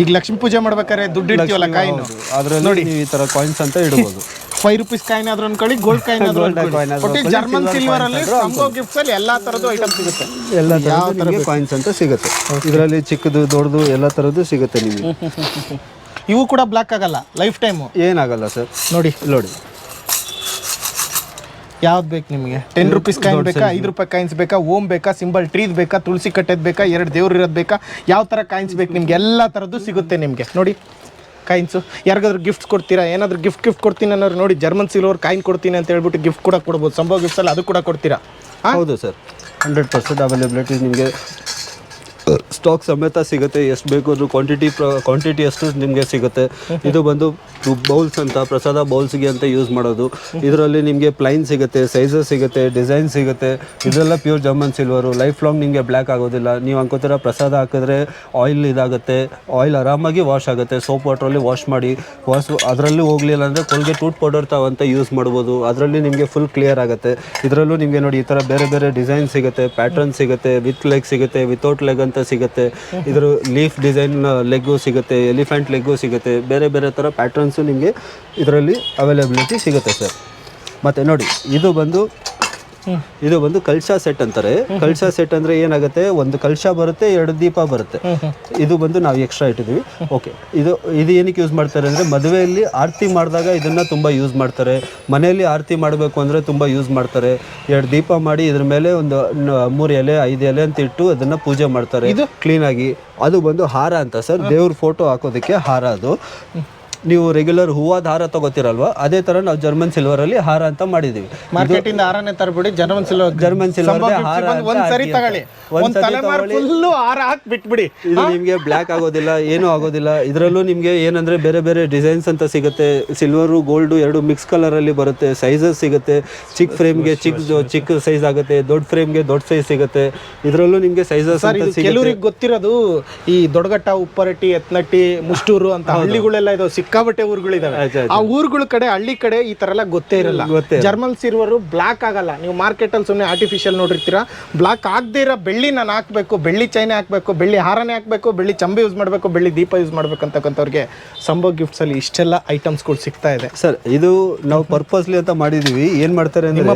ಈಗ ಲಕ್ಷ್ಮೀ ಪೂಜೆ ಮಾಡ್ಬೇಕಾದ್ರೆ ದುಡ್ಡು ಇಡ್ತೀವಲ್ಲ ಕಾಯಿನ್? ಅದರಲ್ಲಿ ನೋಡಿ. ಈ ತರ ಕಾಯಿನ್ಸ್ ಅಂತ ಇಡಬಹುದು ಫೈವ್ ರುಪೀಸ್ ಕಾಯಿನ್ ಆದ್ರೂ ಅನ್ಕೊಳ್ಳಿ ಗೋಲ್ಡ್ ಕಾಯಿನ್ ಆದ್ರೂ ಅನ್ಕೊಳ್ಳಿ. ಜರ್ಮನ್ ಸಿಲ್ವರ್ ಅಲ್ಲಿ ಆದ್ರೂ ಸಂಭೋ ಗಿಫ್ಟ್ಸ್ ಅಲ್ಲಿ ಎಲ್ಲಾ ತರದ್ದು ಐಟಮ್ ಸಿಗುತ್ತೆ. ಎಲ್ಲಾ ತರದ್ದು ಕಾಯಿನ್ಸ್ ಅಂತ ಸಿಗುತ್ತೆ. ಇದರಲ್ಲಿ ಚಿಕ್ಕದು ದೊಡ್ಡದು ಎಲ್ಲ ತರದ್ದು ಸಿಗುತ್ತೆ ನಿಮಗೆ. ಇವು ಕೂಡ ಬ್ಲಾಕ್ ಆಗಲ್ಲ ಲೈಫ್ ಟೈಮು ಏನಾಗಲ್ಲ ಸರ್? ನೋಡಿ. ನೋಡಿ. ಯಾವ್ದು ಬೇಕು ನಿಮಗೆ? ಟೆನ್ ರುಪೀಸ್ ಕಾಯಿನ್ ಬೇಕಾ ಐದು ರೂಪಾಯಿ ಕಾಯಿನ್ಸ್ ಬೇಕಾ ಓಮ್ ಬೇಕಾ ಸಿಂಬಲ್ ಟ್ರೀದ್ ಬೇಕಾ ತುಳಸಿ ಕಟ್ಟೆದ್ ಬೇಕಾ ಎರಡು ದೇವ್ರು ಇರೋದು ಬೇಕಾ ಯಾವ ಥರ ಕಾಯಿನ್ಸ್ ಬೇಕು ನಿಮ್ಗೆ? ಎಲ್ಲ ಥರದ್ದು ಸಿಗುತ್ತೆ ನಿಮಗೆ. ನೋಡಿ. ಕಾಯಿನ್ಸು ಯಾರಿಗಾದ್ರೂ ಗಿಫ್ಟ್ಸ್ ಕೊಡ್ತೀರಾ? ಏನಾದರೂ ಗಿಫ್ಟ್ ಗಿಫ್ಟ್ ಕೊಡ್ತೀನಿ ಅನ್ನೋರು ನೋಡಿ ಜರ್ಮನ್ ಸಿಲ್ವರ್ ಕಾಯಿನ್ ಕೊಡ್ತೀನಿ ಅಂತ ಹೇಳ್ಬಿಟ್ಟು ಗಿಫ್ಟ್ ಕೂಡ ಕೊಡ್ಬೋದು. ಸಂಭವ ಗಿಫ್ಟ್ಸಲ್ಲಿ ಅದು ಕೂಡ ಕೊಡ್ತೀರಾ? ಹೌದು ಸರ್. ಹಂಡ್ರೆಡ್ ಪರ್ಸೆಂಟ್ ಅವೈಲೇಬಿಲಿಟಿ ನಿಮಗೆ ಸ್ಟಾಕ್ ಸಮೇತ ಸಿಗುತ್ತೆ, ಎಷ್ಟು ಬೇಕು ಅದು ಕ್ವಾಂಟಿಟಿ ಕ್ವಾಂಟಿಟಿ ಅಷ್ಟು ನಿಮಗೆ ಸಿಗುತ್ತೆ. ಇದು ಬಂದು ಬೌಲ್ಸ್ ಅಂತ, ಪ್ರಸಾದ ಬೌಲ್ಸ್ಗೆ ಅಂತ ಯೂಸ್ ಮಾಡೋದು. ಇದರಲ್ಲಿ ನಿಮಗೆ ಪ್ಲೈನ್ ಸಿಗುತ್ತೆ ಸೈಜಸ್ ಸಿಗುತ್ತೆ ಡಿಸೈನ್ ಸಿಗುತ್ತೆ. ಇದೆಲ್ಲ pure German silver life long ನಿಮಗೆ ಬ್ಲ್ಯಾಕ್ ಆಗೋದಿಲ್ಲ. ನೀವು ಅನ್ಕೋತೀರ ಪ್ರಸಾದ ಹಾಕಿದ್ರೆ ಆಯಿಲ್ ಇದಾಗುತ್ತೆ ಆಯಿಲ್ ಆರಾಮಾಗಿ ವಾಶ್ ಆಗುತ್ತೆ ಸೋಪ್ ವಾಟ್ರಲ್ಲಿ ವಾಶ್ ಮಾಡಿ ವಾಶ್ ಅದರಲ್ಲೂ ಹೋಗಲಿಲ್ಲ ಅಂದರೆ ಕೊಲ್ಗೆ ಟೂತ್ ಪೌಡರ್ ತಾವಂತ ಯೂಸ್ ಮಾಡ್ಬೋದು. ಅದರಲ್ಲಿ ನಿಮಗೆ ಫುಲ್ ಕ್ಲಿಯರ್ ಆಗುತ್ತೆ. ಇದರಲ್ಲೂ ನಿಮಗೆ ನೋಡಿ, ಈ ಥರ ಬೇರೆ ಬೇರೆ ಡಿಸೈನ್ ಸಿಗುತ್ತೆ ಪ್ಯಾಟರ್ನ್ ಸಿಗುತ್ತೆ ವಿತ್ ಲೆಗ್ ಸಿಗುತ್ತೆ ವಿತೌಟ್ ಲೆಗ್ ಸಿಗುತ್ತೆ. ಇದ್ರ ಲೀಫ್ ಡಿಸೈನ್ ಲೆಗ್ಗು ಸಿಗುತ್ತೆ, ಎಲಿಫೆಂಟ್ ಲೆಗ್ಗು ಸಿಗುತ್ತೆ, ಬೇರೆ ಬೇರೆ ಥರ ಪ್ಯಾಟರ್ನ್ಸು ನಿಮಗೆ ಇದರಲ್ಲಿ ಅವೈಲಬಿಲಿಟಿ ಸಿಗುತ್ತೆ ಸರ್ ಮತ್ತು ನೋಡಿ, ಇದು ಬಂದು ಇದು ಬಂದು ಕಲ್ಶಾ ಸೆಟ್ ಅಂತಾರೆ. ಕಲ್ಶಾ ಸೆಟ್ ಅಂದ್ರೆ ಏನಾಗುತ್ತೆ? ಒಂದು ಕಲ್ಶಾ ಬರುತ್ತೆ ಎರಡು ದೀಪ ಬರುತ್ತೆ. ಇದು ಬಂದು ನಾವು ಎಕ್ಸ್ಟ್ರಾ ಇಟ್ಟಿದ್ದೀವಿ. ಓಕೆ ಇದು ಇದು ಏನಕ್ಕೆ ಯೂಸ್ ಮಾಡ್ತಾರೆ ಅಂದ್ರೆ ಮದುವೆಯಲ್ಲಿ ಆರತಿ ಮಾಡಿದಾಗ ಇದನ್ನ ತುಂಬಾ ಯೂಸ್ ಮಾಡ್ತಾರೆ. ಮನೆಯಲ್ಲಿ ಆರತಿ ಮಾಡಬೇಕು ಅಂದ್ರೆ ತುಂಬಾ ಯೂಸ್ ಮಾಡ್ತಾರೆ. ಎರಡು ದೀಪ ಮಾಡಿ ಇದ್ರ ಮೇಲೆ ಒಂದು ಮೂರು ಎಲೆ ಐದು ಎಲೆ ಅಂತ ಇಟ್ಟು ಅದನ್ನ ಪೂಜೆ ಮಾಡ್ತಾರೆ. ಇದು? ಕ್ಲೀನ್ ಆಗಿ. ಅದು ಬಂದು ಹಾರ ಅಂತ ಸರ್. ದೇವ್ರ ಫೋಟೋ ಹಾಕೋದಕ್ಕೆ ಹಾರ ಅದು. ನೀವು ರೆಗ್ಯುಲರ್ ಹೂವಾದ ಹಾರ ತಗೋತಿರಲ್ವ? ಅದೇ ತರ ನಾವು ಜರ್ಮನ್ ಸಿಲ್ವರ್ ಅಲ್ಲಿ ಹಾರ ಅಂತ ಮಾಡಿದೀವಿ. ಮಾರ್ಕೆಟ್ ಇಂದ ಆರನೇ ತರಬಿಡಿ ಜರ್ಮನ್ ಸಿಲ್ವರ್ ಜರ್ಮನ್ ಸಿಲ್ವರ್ ಹಾರ ಒಂದ್ ಸರಿ ತಗೊಳ್ಳಿ. ಒಂದ್ ತಲೆಮಾರು ತಗೊಳ್ಳಿ. ಫುಲ್ಲು ಆರ ಹಾಕಿ ಬಿಟ್ಬಿಡಿ. ಇದು ನಿಮಗೆ ಬ್ಲ್ಯಾಕ್ ಆಗೋದಿಲ್ಲ ಏನೂ ಆಗೋದಿಲ್ಲ. ಇದರಲ್ಲೂ ನಿಮಗೆ ಏನಂದ್ರೆ ಬೇರೆ ಬೇರೆ ಡಿಸೈನ್ಸ್ ಅಂತ ಸಿಗುತ್ತೆ. ಸಿಲ್ವರು ಗೋಲ್ಡು ಎರಡು ಮಿಕ್ಸ್ ಕಲರ್ ಅಲ್ಲಿ ಬರುತ್ತೆ. ಸೈಜಸ್ ಸಿಗುತ್ತೆ. ಫ್ರೇಮ್ ಫ್ರೇಮ್ಗೆ ಚಿಕ್ ಚಿಕ್ ಸೈಜ್ ಆಗುತ್ತೆ. ದೊಡ್ಡ ಫ್ರೇಮ್ಗೆ ದೊಡ್ಡ ಸೈಜ್ ಸಿಗುತ್ತೆ. ಇದರಲ್ಲೂ ನಿಮ್ಗೆ ಸೈಜಸ್ ಸರ್ ಅಂತ ಇದು ಸಿಗುತ್ತೆ. ಗೊತ್ತಿರೋದು ಈ ದೊಡ್ಡಗಟ್ಟ ಉಪ್ಪರಟ್ಟಿ ಎತ್ನಟ್ಟಿ ಮುಷ್ಟೂರು ಅಂತ ಹಳ್ಳಿಗಳೆಲ್ಲ ಇದು ಸಿಕ್ ಸಿಕ್ಕಾಬಟ್ಟೆ ಊರುಗಳಿದಾವೆ. ಆ ಊರುಗಳ ಕಡೆ ಹಳ್ಳಿ ಕಡೆ ಈ ತರ ಎಲ್ಲ ಗೊತ್ತೇ ಇರಲ್ಲ. ಜರ್ಮಲ್ ಸಿಲ್ವರು ಬ್ಲಾಕ್ ಆಗಲ್ಲ. ನೀವು ಮಾರ್ಕೆಟ್ ಅಲ್ಲಿ ಸುಮ್ಮನೆ ಆರ್ಟಿಫಿಷಿಯಲ್ ನೋಡಿರ್ತೀರಾ? ಬ್ಲಾಕ್ ಆಗದೇ ಇರೋ ಬೆಳ್ಳಿ ನಾನು ಹಾಕ್ಬೇಕು ಬೆಳ್ಳಿ ಚೈನ್ ಹಾಕ್ಬೇಕು ಬೆಳ್ಳಿ ಹಾರನೇ ಹಾಕ್ಬೇಕು ಬೆಳ್ಳಿ ಚಂಬೆ ಯೂಸ್ ಮಾಡಬೇಕು ಬೆಳ್ಳಿ ದೀಪ ಯೂಸ್ ಮಾಡ್ಬೇಕು ಅಂತಕ್ಕಂಥವ್ರಿಗೆ ಸಂಭೋ ಗಿಫ್ಟ್ಸ್ ಅಲ್ಲಿ ಇಷ್ಟೆಲ್ಲ ಐಟಮ್ಸ್ಗಳು ಸಿಗ್ತಾ ಇದೆ. ಸರ್ ಇದು ನಾವು ಪರ್ಪಸ್ಲಿ ಅಂತ ಮಾಡಿದೀವಿ. ಏನ್ ಮಾಡ್ತಾರೆ ಅಂದ್ರೆ?